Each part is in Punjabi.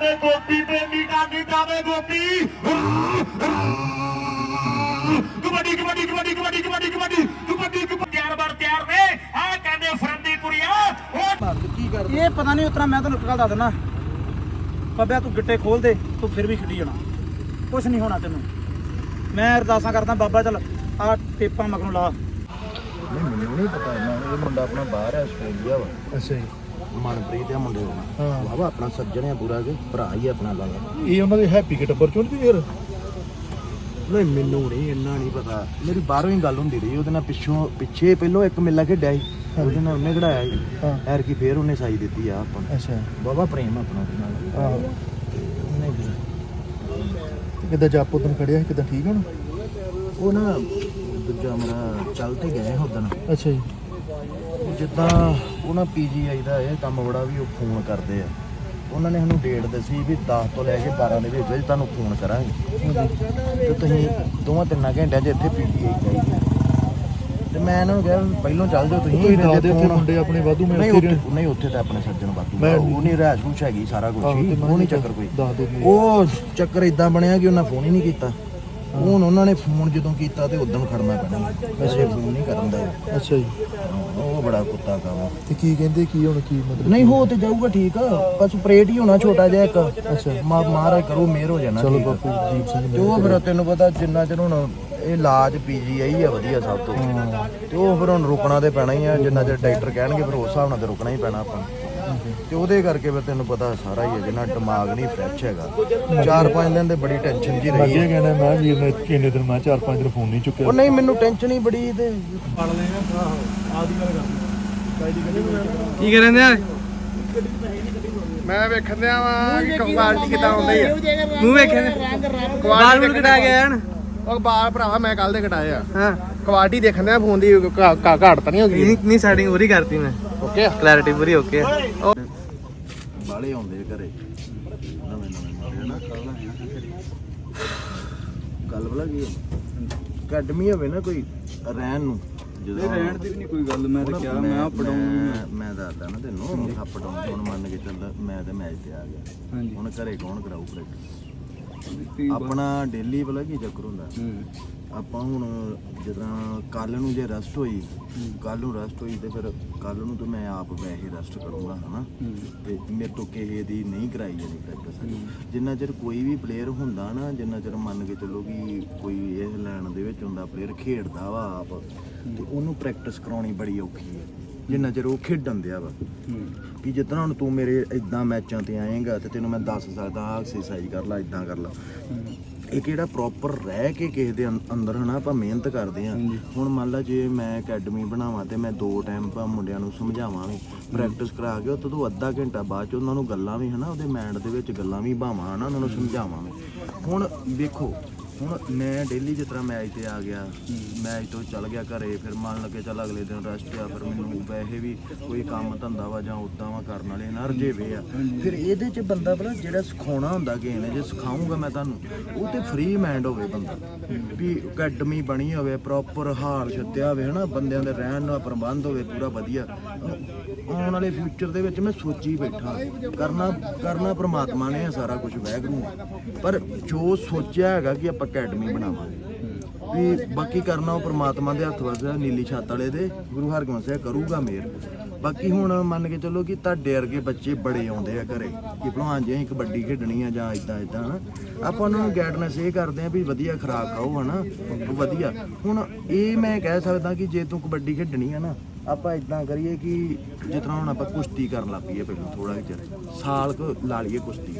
ਤੇ ਗੋਪੀ ਪ੍ਰੇਮੀ ਕਰ ਦਿੱਤਾ ਵੇ ਗੋਪੀ। ਕਬੱਡੀ ਕਬੱਡੀ ਕਬੱਡੀ ਕਬੱਡੀ ਕਬੱਡੀ ਕਬੱਡੀ ਕਬੱਡੀ ਤਿਆਰ ਬਰ ਤਿਆਰ ਨੇ। ਆ ਕਹਿੰਦੇ ਫਰੰਦੀ ਕੁੜੀਆਂ ਇਹ ਪਤਾ ਨਹੀਂ ਉਤਰਾ ਮੈਂ ਤੁਹਾਨੂੰ ਇੱਕ ਗੱਲ ਦੱਸ ਦਿੰਦਾ। ਬੱਬਿਆ ਤੂੰ ਗਿੱਟੇ ਖੋਲ ਦੇ ਤੂੰ ਫਿਰ ਵੀ ਛੱਡੀ ਜਾਣਾ। ਕੁਛ ਨਹੀਂ ਹੋਣਾ ਤੈਨੂੰ। ਮੈਂ ਅਰਦਾਸਾਂ ਕਰਦਾ ਬਾਬਾ ਚੱਲ ਆ ਟੇਪਾਂ ਮਗਰੋਂ ਲਾ। ਮੈਨੂੰ ਨਹੀਂ ਪਤਾ। ਨਾ ਇਹ ਮੁੰਡਾ ਆਪਣਾ ਬਾਹਰ ਹੈ ਆਸਟ੍ਰੇਲੀਆ ਵਾ। ਅੱਛਾ ਜੀ। ਮਨਪ੍ਰੀਤ ਆ ਮੁੰਡੇ ਦਾ। ਹਾਂ। ਆਪਣਾ ਸੱਜਣ ਆ ਪੂਰਾ ਕਿ ਭਰਾ ਹੀ ਆ ਆਪਣਾ ਲਾਲਾ। ਇਹ ਉਹਨਾਂ ਦੇ ਹੈਪੀ ਕੇ ਟੱਬਰ ਚੋਂ ਨਹੀਂ ਫਿਰ? ਨਹੀਂ ਮੈਨੂੰ ਨਹੀਂ ਇੰਨਾ ਨਹੀਂ ਪਤਾ। ਮੇਰੀ ਬਾਹਰੋਂ ਹੀ ਗੱਲ ਹੁੰਦੀ ਰਹੀ ਉਹਦੇ ਨਾਲ ਪਿੱਛੋਂ ਪਿੱਛੇ ਪਹਿਲੋਂ ਇੱਕ ਮੇਲਾ ਖੇਡਿਆ ਸੀ ਉਹਦੇ ਨਾਲ ਉਹਨੇ ਖੜਾਇਆ ਸੀ। ਹਾਂ। ਐਰ ਕੀ ਫੇਰ ਉਹਨੇ ਸਾਈ ਦਿੱਤੀ ਆ ਆਪਾਂ ਨੂੰ। ਅੱਛਾ। ਬਾਬਾ ਪ੍ਰੇਮ ਆ ਆਪਣਾ ਉਹਦੇ ਨਾਲ। ਆਹੋ। ਉਹਨੇ ਵੀ- ਕਿਦਾਂ ਜਾਪੋ ਤਨ ਖੜਿਆ ਕਿਦਾਂ ਠੀਕ ਹੁਣ? ਉਹ ਨਾ ਦੂਜਾ ਮੇਰਾ ਚੱਲ ਤੇ ਗਏ ਉਦਣ। ਅੱਛਾ ਜੀ। ਜਿੱਦਾਂ ਉਹ ਨਾ ਪੀਜੀਆਈ ਦਾ ਇਹ ਕੰਮ ਬੜਾ ਵੀ ਉਹ ਫੋਨ ਕਰਦੇ ਆ। ਉਹਨਾਂ ਨੇ ਸਾਨੂੰ ਡੇਟ ਦੱਸੀ ਵੀ 10 ਤੋਂ ਲੈ ਕੇ 12 ਦੇ ਵਿੱਚ ਵਿੱਚ ਤੁਹਾਨੂੰ ਫੋਨ ਕਰਾਂਗੇ। ਤੇ ਤੁਸੀਂ ਦੋਵਾਂ ਤਿੰਨਾਂ ਘੰਟਿਆਂ 'ਚ ਇੱਥੇ ਪੀਜੀਆਈ ਚਾਹੀਦੀ ਤੇ ਮੈਂ ਇਹਨਾਂ ਨੂੰ ਕਿਹਾ ਵੀ ਪਹਿਲੋਂ ਚੱਲ ਜਾਓ ਤੁਸੀਂ ਫਿਰ ਦੱਸ ਜੇ ਦੇ ਉੱਥੇ phone- ਮੁੰਡੇ ਆਪਣੇ ਵਾਧੂ ਮੈਂ ਨਹੀਂ ਉੱਥੇ ਉੱਥੇ ਨਹੀਂ ਉੱਥੇ ਤਾਂ ਆਪਣੇ ਸੱਜਣ ਬਾਤੂ ਉਹ ਨਹੀਂ ਰਹਿਸ਼ ਰੂਸ਼ ਹੈਗੀ ਸਾਰਾ ਕੁਝ ਆਹੋ, ਹੀ ਤੇ ਮੈਂ ਉਹ ਨਹੀਂ ਚੱਕਰ ਕੋਈ। ਦੱਸ। ਉਹ ਚੱਕਰ ਇਦਾਂ ਬਣਿਆ ਕਿ ਉਹਨਾਂ ਫੋਨ ਹੀ ਨਹੀਂ ਕੀਤਾ। ਹੁਣ ਉਹਨਾਂ ਨੇ ਫੋਨ ਜਦੋਂ ਕੀਤਾ ਤੇ ਉਦੋਂ ਖੜਨਾ ਪੈਣਾ। ਵੈਸੇ ਫੋਨ ਨਹੀਂ ਕਰਨ ਦਾ। ਅੱਛਾ ਜੀ। ਉਹ ਬੜਾ ਕੁੱਤਾ ਕੰਮ ਆ। ਤੇ ਕੀ ਕਹਿੰਦੇ ਕੀ ਹੁਣ ਕੀ ਮਤਲਬ? ਨਹੀਂ ਹੋ ਤੇ ਜਾਊਗਾ ਠੀਕ। ਬਸ ਆਪਰੇਟ ਹੀ ਹੋਣਾ ਛੋਟਾ ਜਿਹਾ ਇੱਕ। ਅੱਛਾ। ਮਹਾਰਾਜ ਕਰੂ ਮਿਹਰ ਹੋ ਜਾਣਾ ਚਲੋ ਠੀਕ। ਬਾਪੂ ਦੀਪ ਸਿੰਘ ਤੇ ਉਹ ਫਿਰ ਤੈਨੂੰ ਪਤਾ ਜਿੰਨਾ ਚਿਰ ਹੁਣ ਇਹ ਇਲਾਜ ਪੀਜੀਆਈ ਆ ਵਧੀਆ ਸਭ ਤੋਂ। ਤੇ ਉਹ ਫਿਰ ਹੁਣ ਰੁਕਣਾ ਤੇ ਪੈਣਾ ਹੀ ਆ। ਜਿੰਨਾ ਚਿਰ ਡਾਕਟਰ ਕਹਿਣਗੇ ਫਿਰ ਉਸ ਹਿਸਾਬ ਨਾਲ ਤੇ ਰੁਕਣਾ ਹੀ ਪੈਣਾ ਆਪਾਂ। ਨੂੰ। ਤੇ ਉਹਦੇ ਕਰਕੇ ਫਿਰ ਤੈਨੂੰ ਪਤਾ ਸਾਰਾ ਹੀ ਹੈ ਜਿੰਨਾ ਦਿਮਾਗ ਨਹੀਂ ਫਰੈਸ਼ ਹੈਗਾ। ਚਾਰ ਪੰਜ ਦਿਨ ਤੇ ਬੜੀ ਟੈਨਸ਼ਨ ਜੀ ਰਹੀ ਹੈ। ਕਹਿੰਦਾ ਮੈਂ ਵੀਰ ਨੇ ਕਿੰਨੇ ਦਿਨ ਮੈਂ ਚਾਰ ਪੰਜ ਦਿਨ ਫੋਨ ਨਹੀਂ ਚੁੱਕਿਆ। ਉਹ ਨਹੀਂ ਮੈਨੂੰ ਟੈਨਸ਼ਨ ਹੀ ਬੜੀ ਤੇ ਕੀ ਕਰਨ ਆ ਮੈਂ ਵੇਖਣ ਦਿਆ ਵਾਂ ਕਿ ਕੁਆਲਿਟੀ ਕਿਦਾਂ ਆਉਂਦੀ ਆ। ਮੂੰਹ ਵੇਖਣ ਬਾਲ ਬੁਲ ਕਟਾ ਗਿਆ ਹਨ ਉਹ ਬਾਲ ਭਰਾਵਾ ਮੈਂ ਕੱਲ ਦੇ ਕਟਾਏ ਆ। ਹਾਂ। ਕੁਆਲਿਟੀ ਦੇਖਣ ਫੋਨ ਦੀ ਘਾ- ਘਾ- ਘਾਟ ਤਾਂ ਨਹੀਂ ਹੋ ਗਈ। ਨਹੀਂ ਸੈਟਿੰਗ ਪੂਰੀ ਕਰਤੀ ਮੈਂ। ਓਕੇ ਕਲੈਰਿਟੀ ਪੂਰੀ ਓਕੇ ਬਾਲੇ ਆਉਂਦੇ ਆ ਘਰੇ। ਨਵੇਂ ਨਵੇਂ ਮਾਰੇ ਨਾ ਗੱਲ ਬਲਾ ਕੀ ਅਕੈਡਮੀ ਹੋਵੇ ਨਾ ਕੋਈ ਰਹਿਣ ਨੂੰ। ਜਦੋਂ ਰਹਿਣ ਦੀ ਵੀ ਨਹੀਂ ਕੋਈ ਗੱਲ ਮੈਂ ਕਿਹਾ ਮੈਂ ਡਾਊਨ ਮੈਂ ਦੱਸਦਾ ਨਾ ਤੈਨੂੰ ਅਪ ਡਾਊਨ ਹੁਣ ਮੰਨ ਕੇ ਚੱਲ ਮੈਂ ਤੇ ਮੈਚ ਤੇ ਆ ਗਿਆ। ਹੁਣ ਘਰੇ ਕੌਣ ਕਰਾਊ ਪ੍ਰੈਕਟਿਸ ਆਪਣਾ ਡੇਲੀ ਬਲਾ ਕੀ ਚੱਕਰ ਹੁੰਦਾ? ਆਪਾਂ ਹੁਣ ਜਿੱਦਾਂ ਕੱਲ ਨੂੰ ਜੇ ਰੈਸਟ ਹੋਈ ਕੱਲ ਨੂੰ ਰੈਸਟ ਹੋਈ ਤੇ ਫਿਰ ਕੱਲ ਨੂੰ ਤਾਂ ਮੈਂ ਆਪ ਵੈਸੇ ਰੈਸਟ ਕਰੂੰਗਾ ਹਨਾ? ਤੇ ਮੇਰੇ ਤੋਂ ਕਿਸੇ ਦੀ ਨਹੀਂ ਕਰਾਈ ਜਾਣੀ ਪ੍ਰੈਕਟਿਸ ਜਿੰਨਾ ਚਿਰ ਕੋਈ ਵੀ ਪਲੇਅਰ ਹੁੰਦਾ ਨਾ ਜਿੰਨਾ ਚਿਰ ਮੰਨ ਕੇ ਚੱਲੋ ਕਿ ਕੋਈ ਇਹ ਲੈਣ ਦੇ ਵਿੱਚ ਹੁੰਦਾ ਪਲੇਅਰ ਖੇਡਦਾ ਵਾ ਆਪ ਤੇ ਉਹਨੂੰ ਪ੍ਰੈਕਟਿਸ ਕਰਾਉਣੀ ਬੜੀ ਔਖੀ ਹੈ। ਜਿੰਨਾ ਚਿਰ ਉਹ ਖੇਡਣ ਦਿਆ ਵਾ। ਕਿ ਜਿੱਦਾਂ ਹੁਣ ਤੂੰ ਮੇਰੇ ਇਦਾਂ ਮੈਚਾਂ ਤੇ ਆਏਗਾ ਤੇ ਤੈਨੂੰ ਮੈਂ ਦੱਸ ਸਕਦਾ ਆ ਐਕਸਰਸਾਈਜ਼ ਕਰ ਲੈ ਇਦਾਂ ਕਰ ਲੈ। ਇਹ ਕਿਹੜਾ ਪ੍ਰੋਪਰ ਰਹਿ ਕੇ ਕਿਸੇ ਦੇ ਅੰ- ਅੰਦਰ ਹਨਾ ਆਪਾਂ ਮਿਹਨਤ ਕਰਦੇ ਆ ਹੁਣ ਮੰਨ ਲਾ ਜੇ ਮੈਂ ਅਕੈਡਮੀ ਬਣਾਵਾਂ ਤੇ ਮੈਂ ਦੋ ਟਾਈਮ ਪਾ ਮੁੰਡਿਆਂ ਨੂੰ ਸਮਝਾਵਾਂ ਵੀ ਪ੍ਰੈਕਟਿਸ ਕਰਾ ਕੇ ਉਹ ਤੋਂ ਅੱਧਾ ਘੰਟਾ ਬਾਅਦ ਚ ਉਹਨਾਂ ਨੂੰ ਗੱਲਾਂ ਵੀ ਹਨਾ ਉਹਦੇ ਮਾਈਂਡ ਦੇ ਵਿੱਚ ਗੱਲਾਂ ਵੀ ਭਾਵਾਂ ਹਨਾ ਉਹਨਾਂ ਨੂੰ ਸਮਝਾਵਾਂ ਵੀ। ਹੁਣ ਵੇਖੋ ਹੁਣ ਮੈਂ ਡੇਲੀ ਜਿਸ ਤਰ੍ਹਾਂ ਮੈਚ ਤੇ ਆ ਗਿਆ ਮੈਚ ਤੋਂ ਚੱਲ ਗਿਆ ਘਰੇ ਫਿਰ ਮੰਨ ਲੱਗੇ ਚੱਲ ਅਗਲੇ ਦਿਨ ਰੈਸਟ ਆ ਫਿਰ ਮੈਨੂੰ ਵੈਸੇ ਵੀ ਕੋਈ ਕੰਮ ਧੰਦਾ ਵਾ ਜਾਂ ਉਦਾਂ ਵਾ ਕਰਨ ਵਾਲੇ ਨਾ ਰਜੇਵੇ ਆ। ਫਿਰ ਇਹਦੇ ਚ ਬੰਦਾ ਭਲਾ ਜਿਹੜਾ ਸਿਖਾਉਣਾ ਹੁੰਦਾ ਗੇਮ ਜੇ ਸਿਖਾਉਂਗਾ ਮੈਂ ਤੁਹਾਨੂੰ ਉਹ ਤੇ ਫ੍ਰੀ ਮਾਈਂਡ ਹੋਵੇ ਬੰਦਾ। ਵੀ ਅਕੈਡਮੀ ਬਣੀ ਹੋਵੇ ਪ੍ਰੋਪਰ ਹਾਲ ਛੱਤਿਆ ਹੋਵੇ ਹਨਾ ਬੰਦਿਆਂ ਦੇ ਰਹਿਣ ਦਾ ਪ੍ਰਬੰਧ ਹੋਵੇ ਪੂਰਾ ਵਧੀਆ। ਆਉਣ ਵਾਲੇ ਫਿਊਚਰ ਦੇ ਵਿੱਚ ਮੈਂ ਸੋਚੀ ਬੈਠਾ ਕਰਨਾ ਕਰਨਾ ਪ੍ਰਮਾਤਮਾ ਨੇ ਸਾਰਾ ਕੁਝ ਵੈਗਰੂ। ਨੇ। ਪਰ ਜੋ ਸੋਚਿਆ ਹੈਗਾ ਕਿ ਆਪਾਂ ਅਕੈਡਮੀ ਬਣਾਵਾਂਗੇ। ਵੀ ਬਾਕੀ ਕਰਨਾ ਉਹ ਪ੍ਰਮਾਤਮਾ ਦੇ ਹੱਥ ਵਸਦਾ ਨੀਲੀ ਛੱਤ ਵਾਲੇ ਦੇ। ਗੁਰੂ ਹਰਗੋਬਿੰਦ ਸਾਹਿਬ ਕਰੂਗਾ ਮੇਰ। ਬਾਕੀ ਹੁਣ ਮੰਨ ਕੇ ਚੱਲੋ ਕਿ ਤੁਹਾਡੇ ਵਰਗੇ ਬੱਚੇ ਬੜੇ ਆਉਂਦੇ ਆ ਘਰੇ। ਕਿ ਭਲਵਾਨ ਜੀ ਅਸੀਂ ਕਬੱਡੀ ਖੇਡਣੀ ਆ ਜਾਂ ਇਦਾਂ ਇਦਾਂ ਹਨਾ। ਆਪਾਂ ਉਹਨਾਂ ਨੂੰ ਗਾਈਡਨੈਸ ਇਹ ਕਰਦੇ ਆ ਵੀ ਵਧੀਆ ਖੁਰਾਕ ਖਾਓ ਹਨਾ। ਵਧੀਆ। ਹੁਣ ਇਹ ਮੈਂ ਕਹਿ ਸਕਦਾ ਕਿ ਜੇ ਤੂੰ ਕਬੱਡੀ ਖੇਡਣੀ ਆ ਨਾ ਆਪਾਂ ਇਦਾਂ ਕਰੀਏ ਕਿ ਜਿਸ ਤਰ੍ਹਾਂ ਹੁਣ ਆਪਾਂ ਕੁਸ਼ਤੀ ਕਰਨ ਲੱਗ ਪਈਏ ਪਹਿਲਾਂ ਥੋੜਾ ਜਿਹਾ। ਸਾਲ ਕੁ ਲਾ ਲਈਏ ਕੁਸ਼ਤੀ।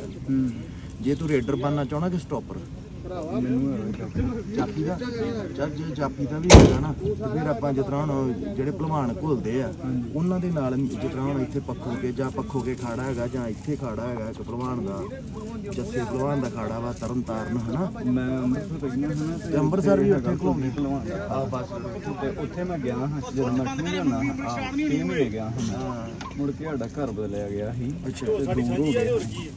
ਜੇ ਤੂੰ ਰੇਡਰ ਬਣਨਾ ਚਾਹਣਾ ਕਿ ਸਟਾਪਰ? ਚਾਪੀ ਦਾ? ਚੱਲ ਜੇ ਚਾਪੀ ਦਾ ਵੀ ਹੈਗਾ ਨਾ ਤੇ ਫਿਰ ਆਪਾਂ ਜਿਸ ਤਰ੍ਹਾਂ ਹੁਣ ਜਿਹੜੇ ਭਲਵਾਨ ਘੁਲਦੇ ਆ ਉਹਨਾਂ ਦੇ ਨਾਲ ਜਿਸ ਤਰ੍ਹਾਂ ਹੁਣ ਇੱਥੇ ਪੱਖੋ ਕੇ ਜਾਂ ਪੱਖੋ ਕੇ ਖਾੜਾ ਹੈਗਾ ਜਾਂ ਇੱਥੇ ਖਾੜਾ ਹੈਗਾ ਇੱਕ ਭਲਵਾਨ ਦਾ ਜੱਸੇ ਭਲਵਾਨ ਦਾ ਖਾੜਾ ਵਾ ਤਰਨ ਤਾਰਨ ਹਨਾ? ਮੈਂ ਅੰਮ੍ਰਿਤਸਰ ਗਿਆ ਹਾਂ ਤੇ ਅੰਮ੍ਰਿਤਸਰ ਵੀ ਉੱਥੇ ਘੁਲਾਉਂਦੇ ਆ ਬਸ। ਤੇ ਉੱਥੇ ਮੈਂ ਗਿਆ ਹਾਂ ਜਦੋਂ ਮੈਂ ਕਿਉਂ ਜਾਣਾ ਹਾਂ 6 ਮਹੀਨੇ ਗਿਆ ਹਾਂ ਹਾਂ। ਮੁੜ ਕੇ ਸਾਡਾ ਘਰ ਬਦਲਿਆ ਗਿਆ ਸੀ ਅੱਛਾ। ਤੇ ਦੂਰ ਹੋ ਗਿਆ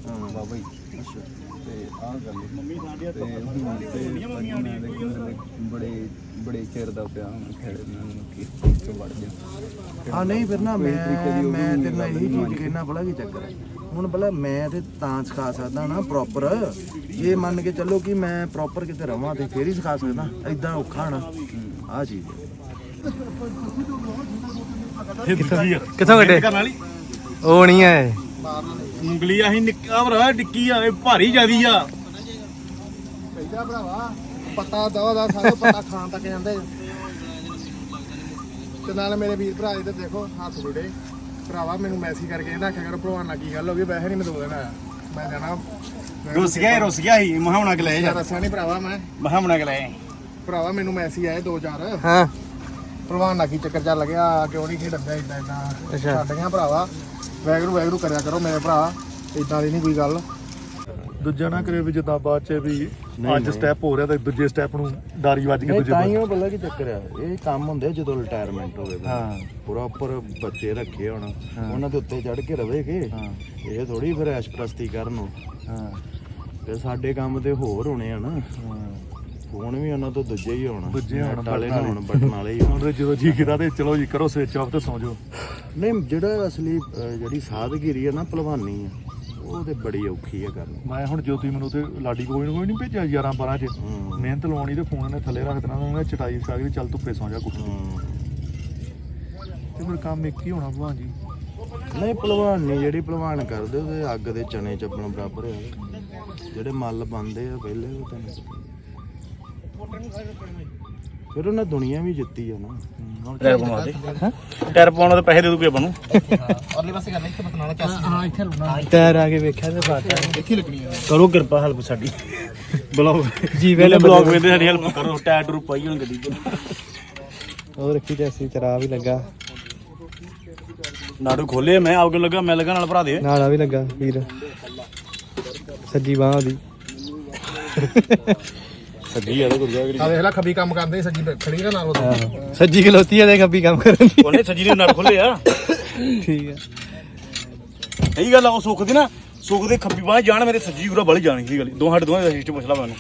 ਹਾਂ ਬਾਬਾ ਜੀ। ਅੱਛਾ। ਤੇ ਮੰਮੀ ਸਾਡੇ ਤੇ ਹੁਣ ਤੇ ਮੈਂ ਦੇਖਿਆ ਬੜੇ ਬੜੇ ਚਿਰ ਦਾ ਪਿਆ ਹੁਣ ਖੇੜੇ ਮੈਨੂੰ ਕੀ ਚ ਵੜ ਗਿਆ ਆ ਨਹੀਂ ਫਿਰ ਨਾ ਮੈਂ ਮੈਂ ਤੇਰੇ ਨਾਲ ਇਹੀ ਚੀਜ਼ ਕਹਿਣਾ ਬੜਾ ਕੀ ਚੱਕਰ ਹੈ। ਹੁਣ ਭਲਾ ਮੈਂ ਤੇ ਤਾਂ ਸਿਖਾ ਸਕਦਾ ਨਾ ਪ੍ਰੋਪਰ ਜੇ ਮੰਨ ਕੇ ਚੱਲੋ ਕਿ ਮੈਂ ਪ੍ਰੋਪਰ ਕਿਤੇ ਰਵਾਂ ਤੇ ਫੇਰ ਹੀ ਸਿਖਾ ਸਕਦਾ। ਐਦਾਂ ਔਖਾ ਨਾ ਆ ਚੀਜ਼ ਹੈ। ਕਿੱਥੋਂ ਕੱਢੇ? ਉਹ ਨਹੀਂ ਹੈ ਉਂਗਲੀ ਆਹੀ ਨਿੱਕਾ ਭਰਾ ਟਿੱਕੀ ਆ ਇਹ ਭਾਰੀ ਜਿਆਦੀ ਆ। ਪਹਿਲਾ ਭਰਾਵਾ ਪਤਾ ਦਵਾ ਦਾ ਸਾਰਾ ਪਤਾ ਖਾਣ ਤੱਕ ਜਾਂਦੇ ਤੇ ਨਾਲ ਮੇਰੇ ਵੀਰ ਭਰਾ ਇੱਧਰ ਦੇਖੋ ਹੱਥ ਜੁੜੇ। ਭਰਾਵਾ ਮੈਨੂੰ ਮੈਸੇਜ ਕਰਕੇ ਇਹਦਾ ਆਖਿਆ ਕਰੋ ਭਲਵਾਨ ਨਾਲ ਕੀ ਗੱਲ ਹੋ ਗਈ ਵੈਸੇ ਨਹੀਂ ਮੈਂ ਦੋ ਦਿਨ ਆਇਆ। ਮੈਂ ਜਾਣਾ। ਰੁੱਸ ਗਿਆ ਰੁੱਸ ਗਿਆ ਹੀ ਮਹਾਉਣਾ ਗਲੇ ਯਾਰ ਰਸਿਆ ਨਹੀਂ ਭਰਾਵਾ ਮੈਂ। ਮਹਾਉਣਾ ਗਲੇ ਭਰਾਵਾ ਮੈਨੂੰ ਮੈਸੇਜ ਆਏ ਦੋ ਚਾਰ। ਹਾਂ। ਭਲਵਾਨ ਨਾਲ ਕੀ ਚੱਕਰ ਚੱਲ ਗਿਆ ਕਿਉਂ ਨਹੀਂ ਖੇਡਣ ਦਿਆ ਇਦਾਂ ਇਦਾਂ ਛੱਡ ਗਿਆ ਭਰਾਵਾ। ਵੈਗਰੂ ਵੈਗਰੂ ਕਰਿਆ ਕਰੋ ਮੇਰੇ ਭਰਾ ਇਦਾਂ ਦੀ ਨਹੀਂ ਕੋਈ ਗੱਲ। ਦੂਜਾ ਨਾ ਕਰੇ ਵੀ ਜਿੱਦਾਂ ਬਾਅਦ ਚ ਵੀ ਅੱਜ ਸਟੈਪ ਹੋ ਰਿਹਾ ਤਾਂ ਦੂਜੇ ਸਟੈਪ ਨੂੰ ਡਾਰੀ ਵੱਜ ਕੇ ਨਹੀਂ ਦੂਜੇ ਤਾਂ ਪਾਸੇ। ਹੀ ਉਹ ਬੱਲਾ ਕੀ ਚੱਕਰ ਆ ਇਹ ਕੰਮ ਹੁੰਦੇ ਜਦੋਂ ਰਿਟਾਇਰਮੈਂਟ ਹੋਵੇ ਹਾਂ। ਪ੍ਰੋਪਰ ਬੱਚੇ ਰੱਖੇ ਹੋਣ ਉਹਨਾਂ ਦੇ ਉੱਤੇ ਚੜ ਕੇ ਰਵੇਗੇ। ਇਹ ਥੋੜੀ ਫਿਰ ਐਸ਼ਪ੍ਰਸਤੀ ਕਰਨ ਨੂੰ। ਹਾਂ। ਤੇ ਸਾਡੇ ਕੰਮ ਤੇ ਹੋਰ ਹੋਣੇ ਆ ਨਾ। ਫੋਨ ਵੀ ਉਹਨਾਂ ਤੋਂ ਦੂਜੇ ਹੀ ਹੋਣ। ਦੂਜੇ ਹੋਣ, ਨੈੱਟ ਵਾਲੇ। ਨਾ ਬਟਨ ਹੋਣ ਬਟਨ ਵਾਲੇ ਹੀ ਹੋਣ। ਹੁਣ ਤੇ ਜਦੋਂ ਜੀ ਕੀਤਾ ਤੇ ਚਲੋ ਜੀ ਕਰੋ ਸਵਿਚ ਆਫ ਤੇ ਸੌਂ ਜਾਓ। ਨਹੀਂ ਜਿਹੜਾ ਅਸਲੀ ਅਹ, ਜਿਹੜੀ ਸਾਦਗਿਰੀ ਹੈ ਨਾ ਭਲਵਾਨੀ ਆ ਉਹ ਤੇ ਬੜੀ ਔਖੀ ਹੈ ਕਰਨੀ। ਮੈਂ ਹੁਣ ਜੋ ਤੁਸੀਂ ਮੈਨੂੰ ਤੇ ਲਾਡੀ ਕੋਈ ਨੂੰ ਕੋਈ ਨਹੀਂ ਭੇਜਿਆ 11 12 ਚ। ਹੂੰ। ਮਿਹਨਤ ਲਵਾਉਣੀ ਤੇ ਫੋਨ ਨੇ ਥੱਲੇ ਰੱਖ ਦੇਣਾ ਉਹਨੇ ਚਟਾਈ ਵਿਛਾ ਕੇ ਵੀ ਚੱਲ ਧੁੱਪੇ ਸੌਂ ਜਾ ਕੁੱਟ। ਹਮ। ਤੇ ਫਿਰ ਕੰਮ ਇੱਕ ਹੀ ਹੋਣਾ ਭਗਵਾਨ ਜੀ। ਨਹੀਂ ਭਲਵਾਨੀ ਜਿਹੜੀ ਭਲਵਾਨ ਕਰਦੇ ਉਹਦੇ ਅੱਗ ਦੇ ਚਨੇ ਚੱਪਣ ਬਰਾਬਰ ਹੈ ਜਿਹੜੇ ਮੱਲ ਬੰਦੇ ਆ ਪਹਿਲੇ ਉਹ ਤੈਨੂੰ। ਫਿਰ ਉਹਨਾਂ ਦੁਨੀਆ ਵੀ ਜਿੱਤੀ ਆ ਨਾ। ਟਾਇਰ ਪਾਉਣ ਵਾਸਤੇ। ਟਾਇਰ ਪਾਉਣ ਦੇ ਪੈਸੇ ਦੇ ਦੂਗੇ ਆਪਾਂ ਨੂੰ। ਟਾਇਰ ਆ ਕੇ ਵੇਖਿਆ ਤੇ ਬਾਤ ਕਰੋ ਕਿਰਪਾ ਹੈਲਪ ਸਾਡੀ। ਬਲੌਗ। ਜੀ ਵੇਲੇ ਬਲੌਗ ਵੇਦੇ ਸਾਡੀ ਹੈਲਪ ਕਰੋ। ਟਾਇਰ ਟਰੂ ਪਾਈ ਹੁਣ ਗੱਡੀ 'ਚ। ਉਹ ਰੱਖੀ ਤੇ ਅਸੀਂ ਚਰਾ ਵੀ ਲੱਗਾ। ਨਾੜੂ ਖੋਲੇ ਮੈਂ ਆਪ ਕਿਉਂ ਲੱਗਾ ਮੈਂ ਲੱਗਾ ਨਾਲ ਭਰਾ ਦੇ। ਨਾਲਾ ਵੀ ਲੱਗਾ ਵੀਰ। ਸੱਜੀ ਬਾਹ ਦੀ ਸੱਜੀ ਆ ਗੁਰਗਾ ਆ ਦੇਖ ਲੈ ਖੱਬੀ ਕੰਮ ਕਰਦੇ ਸੱਜੀ ਖੜੀ ਨਾ ਨਾਲ ਉਹ ਸੱਜੀ ਖਲੋਤੀ ਆ ਤੇ ਖੱਬੀ ਕੰਮ ਕਰਨ ਦੀ। ਉਹਨੇ ਸੱਜੀ ਦੇ ਨਾੜ ਖੋਲੇ ਆ। ਠੀਕ ਆ। ਸਹੀ ਗੱਲ ਆ ਉਹ ਸੁੱਖ ਦੀ ਨਾ ਸੁੱਖ ਦੇ ਖੱਬੀ ਬਾਹ ਜਾਣ ਮੇਰੇ ਸੱਜੀ ਗੁਰਾ ਬੜੀ ਜਾਣੀ ਸੀ ਗੱਲ। ਦੋ ਸਾਡੇ ਦੋਵਾਂ ਦਾ ਸਿਸਟਮ ਪੁੱਛ ਲਾ ਮੈਨੂੰ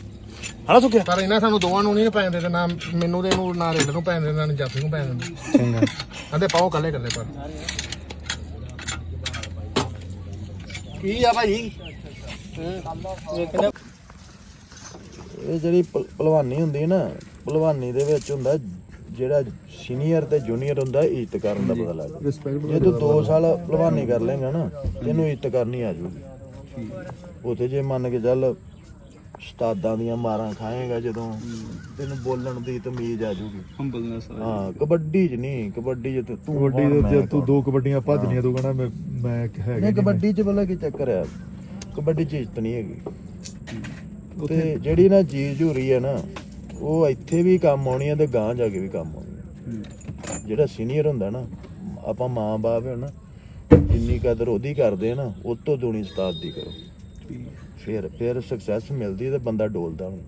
ਹਣਾ ਸੁੱਖਿਆ? ਪਰ ਇਹਨਾਂ ਸਾਨੂੰ ਦੋਵਾਂ ਨੂੰ ਨਹੀਂ ਪੈਣ ਦਿੰਦੇ ਨਾ ਮੈਨੂੰ ਤੇ ਇਹਨੂੰ ਨਾ ਰੇਡ ਨੂੰ ਪੈਣ ਦਿੰਦੇ ਨਾ ਜਾਫੀ ਨੂੰ ਪੈਣ ਦਿੰਦੇ ਚੰਗਾ। ਕਹਿੰਦੇ ਪਾਓ ਕੱਲੇ ਕੱਲੇ ਪਰ। ਕੀ ਆ ਭਾਈ? ਇਹ ਜਿਹੜੀ ਭਲਵਾਨੀ ਹੁੰਦੀ ਹੈ ਨਾ ਭਲਵਾਨੀ ਦੇ ਵਿੱਚ ਹੁੰਦਾ ਜਿਹੜਾ ਸੀਨੀਅਰ ਤੇ ਜੂਨੀਅਰ ਹੁੰਦਾ ਇੱਜ਼ਤ ਕਰਨ ਦਾ ਲੱਗਦਾ ਜੇ। ਤੂੰ 2 ਸਾਲ ਭਲਵਾਨੀ ਕਰ ਲੇਗਾ ਨਾ ਤੈਨੂੰ ਇੱਜ਼ਤ ਕਰਨੀ ਆ ਜਾਊਗੀ। ਉਥੇ ਜੇ ਮੰਨ ਕੇ ਚੱਲ ਉਸਤਾਦਾਂ ਦੀਆਂ ਮਾਰਾਂ ਖਾਏਗਾ ਜਦੋਂ ਤੈਨੂੰ ਬੋਲਣ ਦੀ ਤਮੀਜ਼ ਆ ਹੰਬਲਨੈਸ ਹਾਂ ਕਬੱਡੀ 'ਚ ਨਹੀਂ ਕਬੱਡੀ 'ਚ ਤੇ ਕਬੱਡੀ ਦੇ ਜੇ ਤੂੰ। ਦੋ ਕਬੱਡੀਆਂ ਭੱਜਣੀਆਂ ਤੂੰ ਕਹਣਾ ਮੈਂ ਮੈਂ ਹੈਗਾ ਨਹੀਂ ਕਬੱਡੀ 'ਚ ਭਲਾ ਕੀ ਚੱਕਰ ਆ? ਕਬੱਡੀ 'ਚ ਇੱਜ਼ਤ ਨਹੀਂ ਹੈਗੀ। ਤੇ ਜਿਹੜੀ ਨਾ ਚੀਜ਼ ਹੋ ਰਹੀ ਹੈ ਨਾ ਉਹ ਇੱਥੇ ਵੀ ਕੰਮ ਆਉਣੀ ਹੈ ਤੇ ਗਾਂ ਜਾ ਕੇ ਵੀ ਕੰਮ ਆਉਣੀ ਹੈ। ਜਿਹੜਾ ਸੀਨੀਅਰ ਹੁੰਦਾ ਨਾ ਆਪਾਂ ਮਾਂ-ਬਾਪ ਹੈ ਨਾ ਜਿੰਨੀ ਕਦਰ ਉਹਦੀ ਕਰਦੇ ਆ ਨਾ ਉਹ ਤੋਂ ਦੁਣੀ ਉਸਤਾਦ ਦੀ ਕਰੋ। ਫਿਰ ਫਿਰ ਸਕਸੈਸ ਮਿਲਦੀ ਤੇ ਬੰਦਾ ਡੋਲਦਾ ਹੁਣ।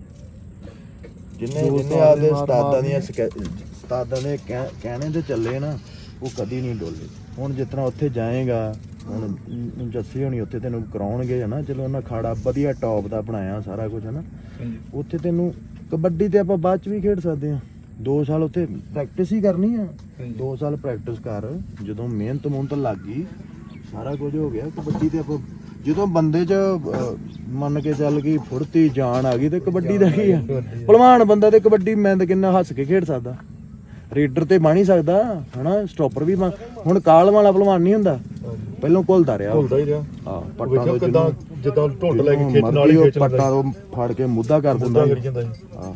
ਜਿੰਨੇ ਜਿੰਨੇ ਆਪਦੇ ਉਸਤਾਦਾਂ ਦੀਆਂ ਉਸਤਾਦਾਂ ਦੇ ਕਹਿ- ਕਹਿਣੇ ਤੇ ਚੱਲੇ ਨਾ ਉਹ ਕਦੀ ਨਹੀਂ ਡੋਲੇ। ਹੁਣ ਜਿਤਨਾ ਉੱਥੇ ਜਾਏਗਾ ਹੁਣ ਜੱਸੀ ਹੋਣੀ ਉੱਥੇ ਤੈਨੂੰ ਕਰਾਉਣਗੇ ਹਨਾ ਚਲੋ ਉਹਨਾਂ ਖਾੜਾ ਵਧੀਆ ਟੌਪ ਦਾ ਬਣਾਇਆ ਸਾਰਾ ਕੁਝ ਹਨਾ। ਉੱਥੇ ਤੈਨੂੰ ਕਬੱਡੀ ਤੇ ਆਪਾਂ ਬਾਅਦ ਚ ਵੀ ਖੇਡ ਸਕਦੇ ਆ 2 ਸਾਲ ਉੱਥੇ ਪ੍ਰੈਕਟਿਸ ਹੀ ਕਰਨੀ ਆ। 2 ਸਾਲ ਪ੍ਰੈਕਟਿਸ ਕਰ ਜਦੋਂ ਮਿਹਨਤ ਮੁਹਨਤ ਲੱਗ ਗਈ ਸਾਰਾ ਕੁਝ ਹੋ ਗਿਆ। ਕਬੱਡੀ ਤੇ ਆਪਾਂ ਜਦੋਂ ਬੰਦੇ 'ਚ ਮੰਨ ਕੇ ਚੱਲ ਗਈ ਫੁਰਤੀ ਜਾਨ ਆ ਗਈ ਤੇ ਕਬੱਡੀ ਦਾ ਕੀ ਆ। ਭਲਵਾਨ ਬੰਦਾ ਤੇ ਕਬੱਡੀ ਮੈਂ ਤਾਂ ਕਿੰਨਾ ਹੱਸ ਕੇ ਖੇਡ ਸਕਦਾ। ਰੇਡਰ ਤੇ ਬਣ ਹੀ ਸਕਦਾ ਹਨਾ? ਸਟਾਪਰ ਵੀ ਬਣ- ਹੁਣ ਕਾਲ ਵਾਲਾ ਭਲਵਾਨ ਨਹੀਂ ਹੁੰਦਾ। ਪਹਿਲਾਂ ਘੁਲਦਾ ਰਿਹਾ। ਭੁੱਲਦਾ ਹੀ ਰਿਹਾ। ਹਾਂ ਪੱਟਾਂ ਵੇਖਿਆ ਤੋਂ ਕਿਦਾਂ ਜਿਹਨੂੰ- ਜਿੱਦਾਂ ਢੁੱਡ ਲੈ ਕੇ ਜਿਹਨੂੰ ਖੇਚ ਨਾਲ ਮਰਜ਼ੀ ਹੀ ਉਹ ਲੈਂਦਾ ਤੋਂ ਫੜ ਕੇ ਮੁੱਦਾ ਕਰ ਦਿੰਦਾ ਮੁੱਦਾ ਕਰੀ ਜਾਂਦਾ ਸੀ ਹਾਂ।